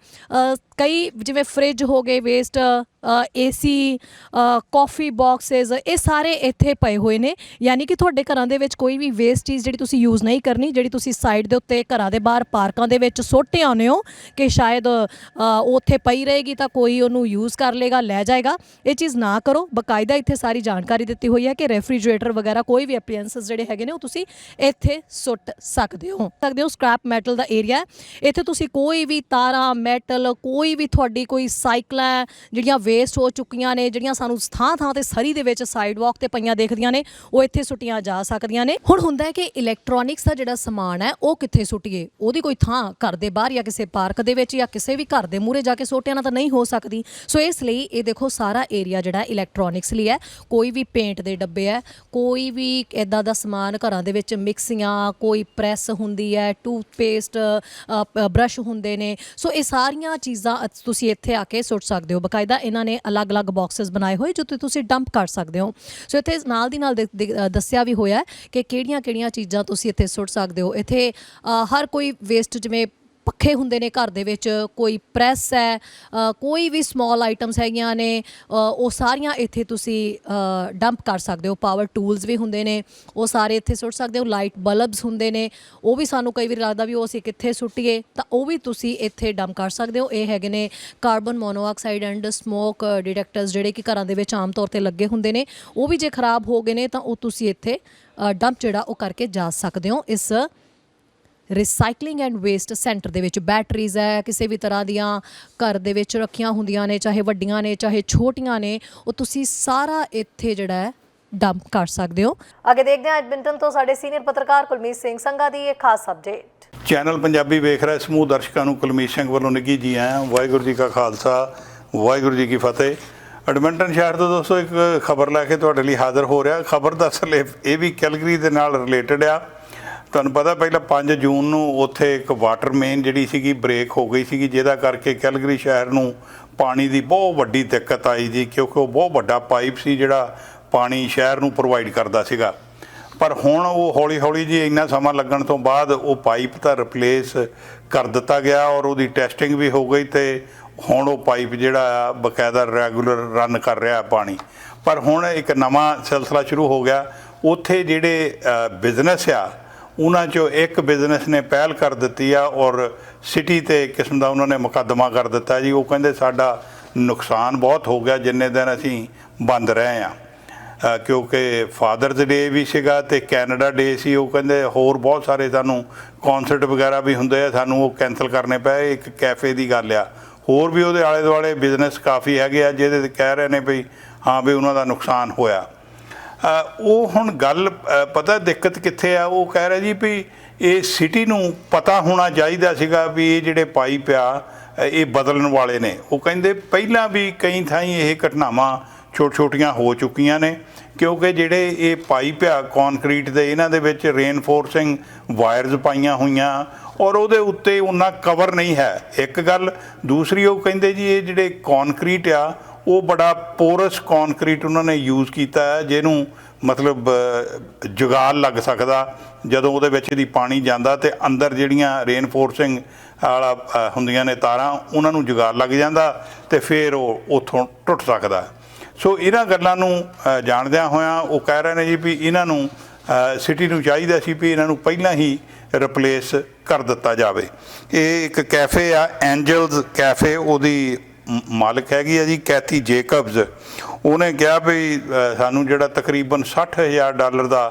ਕਈ ਜਿਵੇਂ ਫ੍ਰਿਜ ਹੋ ਗਏ ਵੇਸਟ ਏਸੀ ਕਾਫੀ ਬਾਕਸਸ ਇਹ ਸਾਰੇ ਇੱਥੇ ਪਏ ਹੋਏ ਨੇ। ਯਾਨੀ ਕਿ ਤੁਹਾਡੇ ਘਰਾਂ ਦੇ ਵਿੱਚ ਕੋਈ ਵੀ ਵੇਸਟ ਚੀਜ਼ ਜਿਹੜੀ ਤੁਸੀਂ ਯੂਜ਼ ਨਹੀਂ ਕਰਨੀ, ਜਿਹੜੀ ਤੁਸੀਂ ਸਾਈਡ ਦੇ ਉੱਤੇ ਘਰਾਂ ਦੇ ਬਾਹਰ ਪਾਰਕਾਂ ਦੇ ਵਿੱਚ ਸੁੱਟ ਆਉਂਦੇ ਹੋ ਕਿ ਸ਼ਾਇਦ ਉਹ ਉੱਥੇ ਪਈ ਰਹੇਗੀ ਤਾਂ ਕੋਈ ਉਹਨੂੰ ਯੂਜ਼ ਕਰ ਲੇਗਾ ਲੈ ਜਾਏਗਾ। ਇਹ ਚੀਜ਼ ਨਾ ਕਰੋ। ਬਕਾਇਦਾ ਇੱਥੇ ਸਾਰੀ ਜਾਣਕਾਰੀ ਦਿੱਤੀ ਹੋਈ ਹੈ ਕਿ ਰੈਫਰੀਜਰੇਟਰ ਵਗੈਰਾ ਕੋਈ ਵੀ ਐਪਲੀਐਂਸਸ ਜਿਹੜੇ ਹੈਗੇ ਨੇ, ਉਹ ਤੁਸੀਂ ਇੱਥੇ ਸੁੱਟ ਸਕਦੇ ਹੋ। ਸਕਦੇ ਹੋ ਸਕ੍ਰੈਪ ਮੈਟਲ ਦਾ ਏਰੀਆ ਇੱਥੇ ਤੁਸੀਂ ਕੋਈ ਵੀ ਤਾਰਾਂ ਮੈਟਲ ਕੋਈ ਵੀ ਤੁਹਾਡੀ ਕੋਈ ਸਾਈਕਲਾਂ ਜਿਹੜੀਆਂ ਵੇਸਟ ਹੋ ਚੁੱਕੀਆਂ ਨੇ, ਜਿਹੜੀਆਂ ਸਾਨੂੰ ਥਾਂ ਥਾਂ ਤੇ ਸਰੀ ਦੇ ਵਿੱਚ ਸਾਈਡਵਾਕ ਤੇ ਪਈਆਂ ਦੇਖਦੀਆਂ ਨੇ, ਉਹ ਇੱਥੇ ਸੁੱਟੀਆਂ ਜਾ ਸਕਦੀਆਂ ਨੇ। ਹੁਣ ਹੁੰਦਾ ਹੈ ਕਿ ਇਲੈਕਟ੍ਰੋਨਿਕਸ ਦਾ ਜਿਹੜਾ ਸਮਾਨ ਹੈ, ਉਹ ਕਿੱਥੇ ਸੁੱਟੀਏ? ਉਹਦੀ ਕੋਈ ਥਾਂ ਘਰ ਦੇ ਬਾਹਰ ਜਾਂ ਕਿਸੇ ਪਾਰਕ ਦੇ ਵਿੱਚ ਜਾਂ ਕਿਸੇ ਵੀ ਘਰ ਦੇ ਮੂਹਰੇ ਜਾ ਕੇ ਸੁੱਟਿਆ ਨਾ ਤਾਂ ਨਹੀਂ ਹੋ ਸਕਦੀ। ਸੋ ਇਸ ਲਈ ਇਹ ਦੇਖੋ ਸਾਰਾ ਏਰੀਆ ਜਿਹੜਾ ਇਲੈਕਟ੍ਰੋਨਿਕਸ ਲਈ ਹੈ, ਕੋਈ ਵੀ ਪੇਂਟ ਦੇ ਡੱਬੇ ਹੈ, ਕੋਈ ਵੀ ਇਦਾਂ ਦਾ ਸਮਾਨ ਘਰਾਂ ਦੇ ਵਿੱਚ ਮਿਕਸੀਆਂ, ਕੋਈ ਪ੍ਰੈਸ ਹੁੰਦੀ ਹੈ ਟੂਥਪੇਸਟ ਬ੍ਰਸ਼ ਹੁੰਦੇ ਨੇ। ਸੋ ਇਹ ਸਾਰੀਆਂ ਚੀਜ਼ਾਂ ਅ- ਤੁਸੀਂ ਇੱਥੇ ਆ ਕੇ ਸੁੱਟ ਸਕਦੇ ਹੋ। ਬਕਾਇਦਾ ਇਹਨਾਂ ਇਹਨਾਂ ਨੇ ਅਲੱਗ-ਅਲੱਗ ਬਾਕਸਸ ਬਣਾਏ ਹੋਏ ਜਿੱਥੇ ਤੁਸੀਂ ਡੰਪ ਕਰ ਸਕਦੇ ਹੋ। ਸੋ ਇੱਥੇ ਨਾਲ ਦੀ ਨਾਲ ਦੱਸਿਆ ਵੀ ਹੋਇਆ ਕਿ ਕਿਹੜੀਆਂ-ਕਿਹੜੀਆਂ ਚੀਜ਼ਾਂ ਤੁਸੀਂ ਇੱਥੇ ਸੁੱਟ ਸਕਦੇ ਹੋ। ਇੱਥੇ ਹਰ ਕੋਈ ਵੇਸਟ ਜਿਵੇਂ ਪੱਖੇ ਹੁੰਦੇ ਨੇ ਘਰ ਦੇ ਵਿੱਚ, ਕੋਈ ਪ੍ਰੈਸ ਹੈ ਕੋਈ ਵੀ ਸਮਾਲ ਆਈਟਮਸ ਹੈਗੀਆਂ ਨੇ ਉਹ ਸਾਰੀਆਂ ਇੱਥੇ ਤੁਸੀਂ ਡੰਪ ਕਰ ਸਕਦੇ ਹੋ। ਪਾਵਰ ਟੂਲਸ ਵੀ ਹੁੰਦੇ ਨੇ, ਉਹ ਸਾਰੇ ਇੱਥੇ ਸੁੱਟ ਸਕਦੇ ਹੋ। ਲਾਈਟ ਬਲਬਸ ਹੁੰਦੇ ਨੇ, ਉਹ ਵੀ ਸਾਨੂੰ ਕਈ ਵਾਰ ਲੱਗਦਾ ਵੀ ਉਹ ਅਸੀਂ ਕਿੱਥੇ ਸੁੱਟੀਏ, ਤਾਂ ਉਹ ਵੀ ਤੁਸੀਂ ਇੱਥੇ ਡੰਪ ਕਰ ਸਕਦੇ ਹੋ। ਇਹ ਹੈਗੇ ਨੇ carbon monoxide and smoke detectors ਜਿਹੜੇ ਕਿ ਘਰਾਂ ਦੇ ਵਿੱਚ ਆਮ ਤੌਰ ਤੇ ਲੱਗੇ ਹੁੰਦੇ ਨੇ। ਉਹ ਵੀ ਜੇ ਖਰਾਬ ਹੋ ਗਏ ਨੇ, ਤਾਂ ਉਹ ਤੁਸੀਂ ਇੱਥੇ ਡੰਪ ਜਿਹੜਾ ਉਹ ਕਰਕੇ ਜਾ ਸਕਦੇ ਹੋ। ਇਸ ਰੀਸਾਈਕਲਿੰਗ ਐਂਡ ਵੇਸਟ ਸੈਂਟਰ ਦੇ ਵਿੱਚ ਬੈਟਰੀਜ਼ ਹੈ ਕਿਸੇ ਵੀ ਤਰ੍ਹਾਂ ਦੀਆਂ ਘਰ ਦੇ ਵਿੱਚ ਰੱਖੀਆਂ ਹੁੰਦੀਆਂ ਨੇ ਚਾਹੇ ਵੱਡੀਆਂ ਨੇ ਚਾਹੇ ਛੋਟੀਆਂ ਨੇ ਉਹ ਤੁਸੀਂ ਸਾਰਾ ਇੱਥੇ ਜਿਹੜਾ ਹੈ ਡੰਪ ਕਰ ਸਕਦੇ ਹੋ। ਅੱਗੇ ਦੇਖਦੇ ਹਾਂ ਐਡਮਿੰਟਨ ਤੋਂ ਸਾਡੇ ਸੀਨੀਅਰ ਪੱਤਰਕਾਰ ਕੁਲਮੀਤ ਸਿੰਘ ਸੰਘਾ ਦੀ ਇਹ ਖਾਸ ਅਪਡੇਟ ਚੈਨਲ ਪੰਜਾਬੀ ਵੇਖ ਰਹੇ ਸਮੂਹ ਦਰਸ਼ਕਾਂ ਨੂੰ ਕੁਲਮੀਤ ਸਿੰਘ ਵੱਲੋਂ ਨਿੱਘੀ ਜੀ ਆਇਆਂ ਵਾਹਿਗੁਰੂ ਜੀ ਕਾ ਖਾਲਸਾ ਵਾਹਿਗੁਰੂ ਜੀ ਕੀ ਫਤਿਹ। ਐਡਮਿੰਟਨ ਸ਼ਹਿਰ ਤੋਂ ਦੋਸਤੋ ਇੱਕ ਖਬਰ ਲੈ ਕੇ ਤੁਹਾਡੇ ਲਈ ਹਾਜ਼ਰ ਹੋ ਰਿਹਾ। ਖਬਰ ਦਾ ਅਸਲ ਇਹ ਇਹ ਵੀ ਕੈਲਗਰੀ ਦੇ ਨਾਲ ਰਿਲੇਟਡ ਆ। ਤੁਹਾਨੂੰ ਪਤਾ ਪਹਿਲਾਂ 5 ਜੂਨ ਨੂੰ ਉੱਥੇ ਇੱਕ ਵਾਟਰ ਮੇਨ ਜਿਹੜੀ ਸੀਗੀ ਬ੍ਰੇਕ ਹੋ ਗਈ ਸੀਗੀ, ਜਿਹਦਾ ਕਰਕੇ ਕੈਲਗਰੀ ਸ਼ਹਿਰ ਨੂੰ ਪਾਣੀ ਦੀ ਬਹੁਤ ਵੱਡੀ ਦਿੱਕਤ ਆਈ ਜੀ, ਕਿਉਂਕਿ ਉਹ ਬਹੁਤ ਵੱਡਾ ਪਾਈਪ ਸੀ ਜਿਹੜਾ ਪਾਣੀ ਸ਼ਹਿਰ ਨੂੰ ਪ੍ਰੋਵਾਈਡ ਕਰਦਾ ਸੀਗਾ। ਪਰ ਹੁਣ ਉਹ ਹੌਲੀ ਹੌਲੀ ਜੀ ਇੰਨਾ ਸਮਾਂ ਲੱਗਣ ਤੋਂ ਬਾਅਦ ਉਹ ਪਾਈਪ ਤਾਂ ਰਿਪਲੇਸ ਕਰ ਦਿੱਤਾ ਗਿਆ ਔਰ ਉਹਦੀ ਟੈਸਟਿੰਗ ਵੀ ਹੋ ਗਈ ਤੇ ਹੁਣ ਉਹ ਪਾਈਪ ਜਿਹੜਾ ਆ ਬਕਾਇਦਾ ਰੈਗੂਲਰ ਰਨ ਕਰ ਰਿਹਾ ਪਾਣੀ। ਪਰ ਹੁਣ ਇੱਕ ਨਵਾਂ ਸਿਲਸਿਲਾ ਸ਼ੁਰੂ ਹੋ ਗਿਆ। ਉੱਥੇ ਜਿਹੜੇ ਬਿਜ਼ਨਸ ਆ ਉਹਨਾਂ ਚੋਂ ਇੱਕ ਬਿਜ਼ਨਸ ਨੇ ਪਹਿਲ ਕਰ ਦਿੱਤੀ ਆ ਔਰ ਸਿਟੀ ਤੇ ਕਿਸਮ ਦਾ ਉਹਨਾਂ ਨੇ ਮੁਕੱਦਮਾ ਕਰ ਦਿੱਤਾ ਜੀ। ਉਹ ਕਹਿੰਦੇ ਸਾਡਾ ਨੁਕਸਾਨ ਬਹੁਤ ਹੋ ਗਿਆ, ਜਿੰਨੇ ਦਿਨ ਅਸੀਂ ਬੰਦ ਰਹੇ ਆ। ਕਿਉਂਕਿ ਫਾਦਰਸ ਡੇ ਵੀ ਸੀਗਾ ਤੇ ਕੈਨੇਡਾ ਡੇ ਸੀ। ਉਹ ਕਹਿੰਦੇ ਹੋਰ ਬਹੁਤ ਸਾਰੇ ਸਾਨੂੰ ਕਨਸਰਟ ਵਗੈਰਾ ਵੀ ਹੁੰਦੇ ਆ, ਸਾਨੂੰ ਉਹ ਕੈਨਸਲ ਕਰਨੇ ਪਏ। ਇੱਕ ਕੈਫੇ ਦੀ ਗੱਲ ਆ। ਹੋਰ ਵੀ ਉਹਦੇ ਆਲੇ ਦੁਆਲੇ ਬਿਜ਼ਨਸ ਕਾਫੀ ਹੈਗੇ ਆ, ਜਿਹਦੇ ਤੇ ਕਹਿ ਰਹੇ ਨੇ ਵੀ ਹਾਂ ਵੀ ਉਹਨਾਂ ਦਾ ਨੁਕਸਾਨ ਹੋਇਆ। ਉਹ ਹੁਣ ਗੱਲ ਪਤਾ ਦਿੱਕਤ ਕਿੱਥੇ ਆ? ਉਹ ਕਹਿ ਰਿਹਾ ਜੀ ਵੀ ਇਹ ਸਿਟੀ ਨੂੰ ਪਤਾ ਹੋਣਾ ਚਾਹੀਦਾ ਸੀਗਾ ਵੀ ਇਹ ਜਿਹੜੇ ਪਾਈਪ ਆ ਇਹ ਬਦਲਣ ਵਾਲੇ ਨੇ। ਉਹ ਕਹਿੰਦੇ ਪਹਿਲਾਂ ਵੀ ਕਈ ਥਾਈਂ ਇਹ ਘਟਨਾਵਾਂ ਛੋਟ ਛੋਟੀਆਂ ਹੋ ਚੁੱਕੀਆਂ ਨੇ, ਕਿਉਂਕਿ ਜਿਹੜੇ ਇਹ ਪਾਈਪ ਆ ਕੰਕਰੀਟ ਦੇ, ਇਹਨਾਂ ਦੇ ਵਿੱਚ ਰੇਨਫੋਰਸਿੰਗ ਵਾਇਰਸ ਪਾਈਆਂ ਹੋਈਆਂ ਔਰ ਉਹਦੇ ਉੱਤੇ ਉਹਨਾਂ ਕਵਰ ਨਹੀਂ ਹੈ। ਇੱਕ ਗੱਲ, ਦੂਸਰੀ ਉਹ ਕਹਿੰਦੇ ਜੀ ਇਹ ਜਿਹੜੇ ਕੰਕਰੀਟ ਆ ਉਹ ਬੜਾ ਪੋਰਸ ਕੰਕਰੀਟ ਉਹਨਾਂ ਨੇ ਯੂਜ਼ ਕੀਤਾ ਹੈ ਜਿਹਨੂੰ ਮਤਲਬ ਅ, ਜੁਗਾਲ ਲੱਗ ਸਕਦਾ ਜਦੋਂ ਉਹਦੇ ਵਿੱਚ ਦੀ ਪਾਣੀ ਜਾਂਦਾ ਤੇ ਅੰਦਰ ਜਿਹੜੀਆਂ ਰੇਨਫੋਰਸਿੰਗ ਵਾਲਾ ਹੁੰਦੀਆਂ ਨੇ ਤਾਰਾਂ ਉਹਨਾਂ ਨੂੰ ਜੁਗਾਲ ਲੱਗ ਜਾਂਦਾ ਤੇ ਫਿਰ ਉਹ ਉਥੋਂ ਟੁੱਟ ਸਕਦਾ। ਸੋ ਇਹਨਾਂ ਗੱਲਾਂ ਨੂੰ ਜਾਣਦਿਆਂ ਹੋਇਆਂ ਉਹ ਕਹਿ ਰਹੇ ਨੇ ਜੀ ਵੀ ਇਹਨਾਂ ਨੂੰ ਸਿਟੀ ਨੂੰ ਚਾਹੀਦਾ ਸੀ ਵੀ ਇਹਨਾਂ ਨੂੰ ਪਹਿਲਾਂ ਹੀ ਰਿਪਲੇਸ ਕਰ ਦਿੱਤਾ ਜਾਵੇ। ਇਹ ਇੱਕ ਕੈਫੇ ਆ ਐਂਜਲਸ ਕੈਫੇ ਉਹਦੀ ਮਾਲਕ ਹੈਗੀ ਆ ਜੀ, ਕੈਥੀ ਜੇਕਬਜ਼। ਉਹਨੇ ਕਿਹਾ ਵੀ ਸਾਨੂੰ ਜਿਹੜਾ ਤਕਰੀਬਨ 60000 ਡਾਲਰ ਦਾ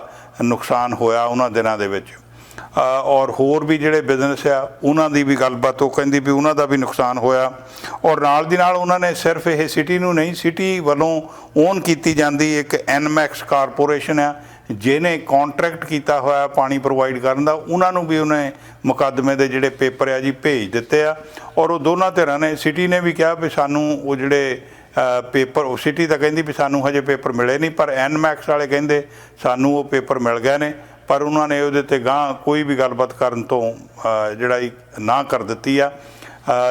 ਨੁਕਸਾਨ ਹੋਇਆ ਉਹਨਾਂ ਦਿਨਾਂ ਦੇ ਵਿੱਚ। ਔਰ ਹੋਰ ਵੀ ਜਿਹੜੇ ਬਿਜ਼ਨਸ ਆ, ਉਹਨਾਂ ਦੀ ਵੀ ਗੱਲਬਾਤ, ਉਹ ਕਹਿੰਦੀ ਵੀ ਉਹਨਾਂ ਦਾ ਵੀ ਨੁਕਸਾਨ ਹੋਇਆ। ਔਰ ਨਾਲ ਦੀ ਨਾਲ ਉਹਨਾਂ ਨੇ ਸਿਰਫ ਇਹ ਸਿਟੀ ਨੂੰ ਨਹੀਂ ਸਿਟੀ ਵੱਲੋਂ ਓਨ ਕੀਤੀ ਜਾਂਦੀ ਇੱਕ ਐਨਮੈਕਸ ਕਾਰਪੋਰੇਸ਼ਨ ਆ। ਜਿਹਨੇ ਕੰਟਰੈਕਟ ਕੀਤਾ ਹੋਇਆ ਪਾਣੀ ਪ੍ਰੋਵਾਈਡ ਕਰਨ ਦਾ, ਉਹਨਾਂ ਨੂੰ ਵੀ ਉਹਨੇ ਮੁਕੱਦਮੇ ਦੇ ਜਿਹੜੇ ਪੇਪਰ ਆ ਜੀ ਭੇਜ ਦਿੱਤੇ ਆ। ਔਰ ਉਹ ਦੋਨਾਂ ਧਿਰਾਂ ਨੇ, ਸਿਟੀ ਨੇ ਵੀ ਕਿਹਾ ਵੀ ਸਾਨੂੰ ਉਹ ਜਿਹੜੇ ਪੇਪਰ, ਉਹ ਸਿਟੀ ਤਾਂ ਕਹਿੰਦੀ ਵੀ ਸਾਨੂੰ ਹਜੇ ਪੇਪਰ ਮਿਲੇ ਨਹੀਂ, ਪਰ ਐਨਮੈਕਸ ਵਾਲੇ ਕਹਿੰਦੇ ਸਾਨੂੰ ਉਹ ਪੇਪਰ ਮਿਲ ਗਏ ਨੇ, ਪਰ ਉਹਨਾਂ ਨੇ ਉਹਦੇ ਤੇ ਗਾਂ ਕੋਈ ਵੀ ਗੱਲਬਾਤ ਕਰਨ ਤੋਂ ਜਿਹੜਾ ਇਹ ਨਾ ਕਰ ਦਿੱਤੀ ਆ।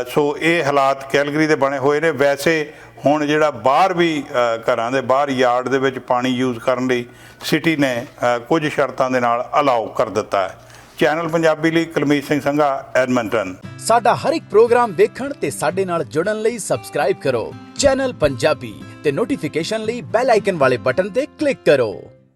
ਸੋ ਇਹ ਹਾਲਾਤ ਕੈਲਗਰੀ ਦੇ ਬਣੇ ਹੋਏ ਨੇ। ਵੈਸੇ ਹੁਣ ਜਿਹੜਾ ਬਾਹਰ ਵੀ ਘਰਾਂ ਦੇ, ਬਾਹਰ ਯਾਰਡ ਦੇ ਵਿੱਚ ਪਾਣੀ ਯੂਜ਼ ਕਰਨ ਲਈ ਸਿਟੀ ਨੇ ਕੁਝ ਸ਼ਰਤਾਂ ਦੇ ਨਾਲ ਅਲਾਉ ਕਰ ਦਿੱਤਾ ਹੈ। ਚੈਨਲ ਪੰਜਾਬੀ ਲਈ ਕੁਲਮੀਤ ਸਿੰਘ ਸੰਘਾ ਐਡਮੰਟਨ ਸਾਡਾ ਹਰ ਇੱਕ ਪ੍ਰੋਗਰਾਮ ਦੇਖਣ ਤੇ ਸਾਡੇ ਨਾਲ ਜੁੜਨ ਲਈ ਸਬਸਕ੍ਰਾਈਬ ਕਰੋ। ਚੈਨਲ ਪੰਜਾਬੀ ਤੇ ਨੋਟੀਫਿਕੇਸ਼ਨ ਲਈ ਬੈਲ ਆਈਕਨ ਵਾਲੇ ਬਟਨ ਤੇ ਕਲਿੱਕ ਕਰੋ।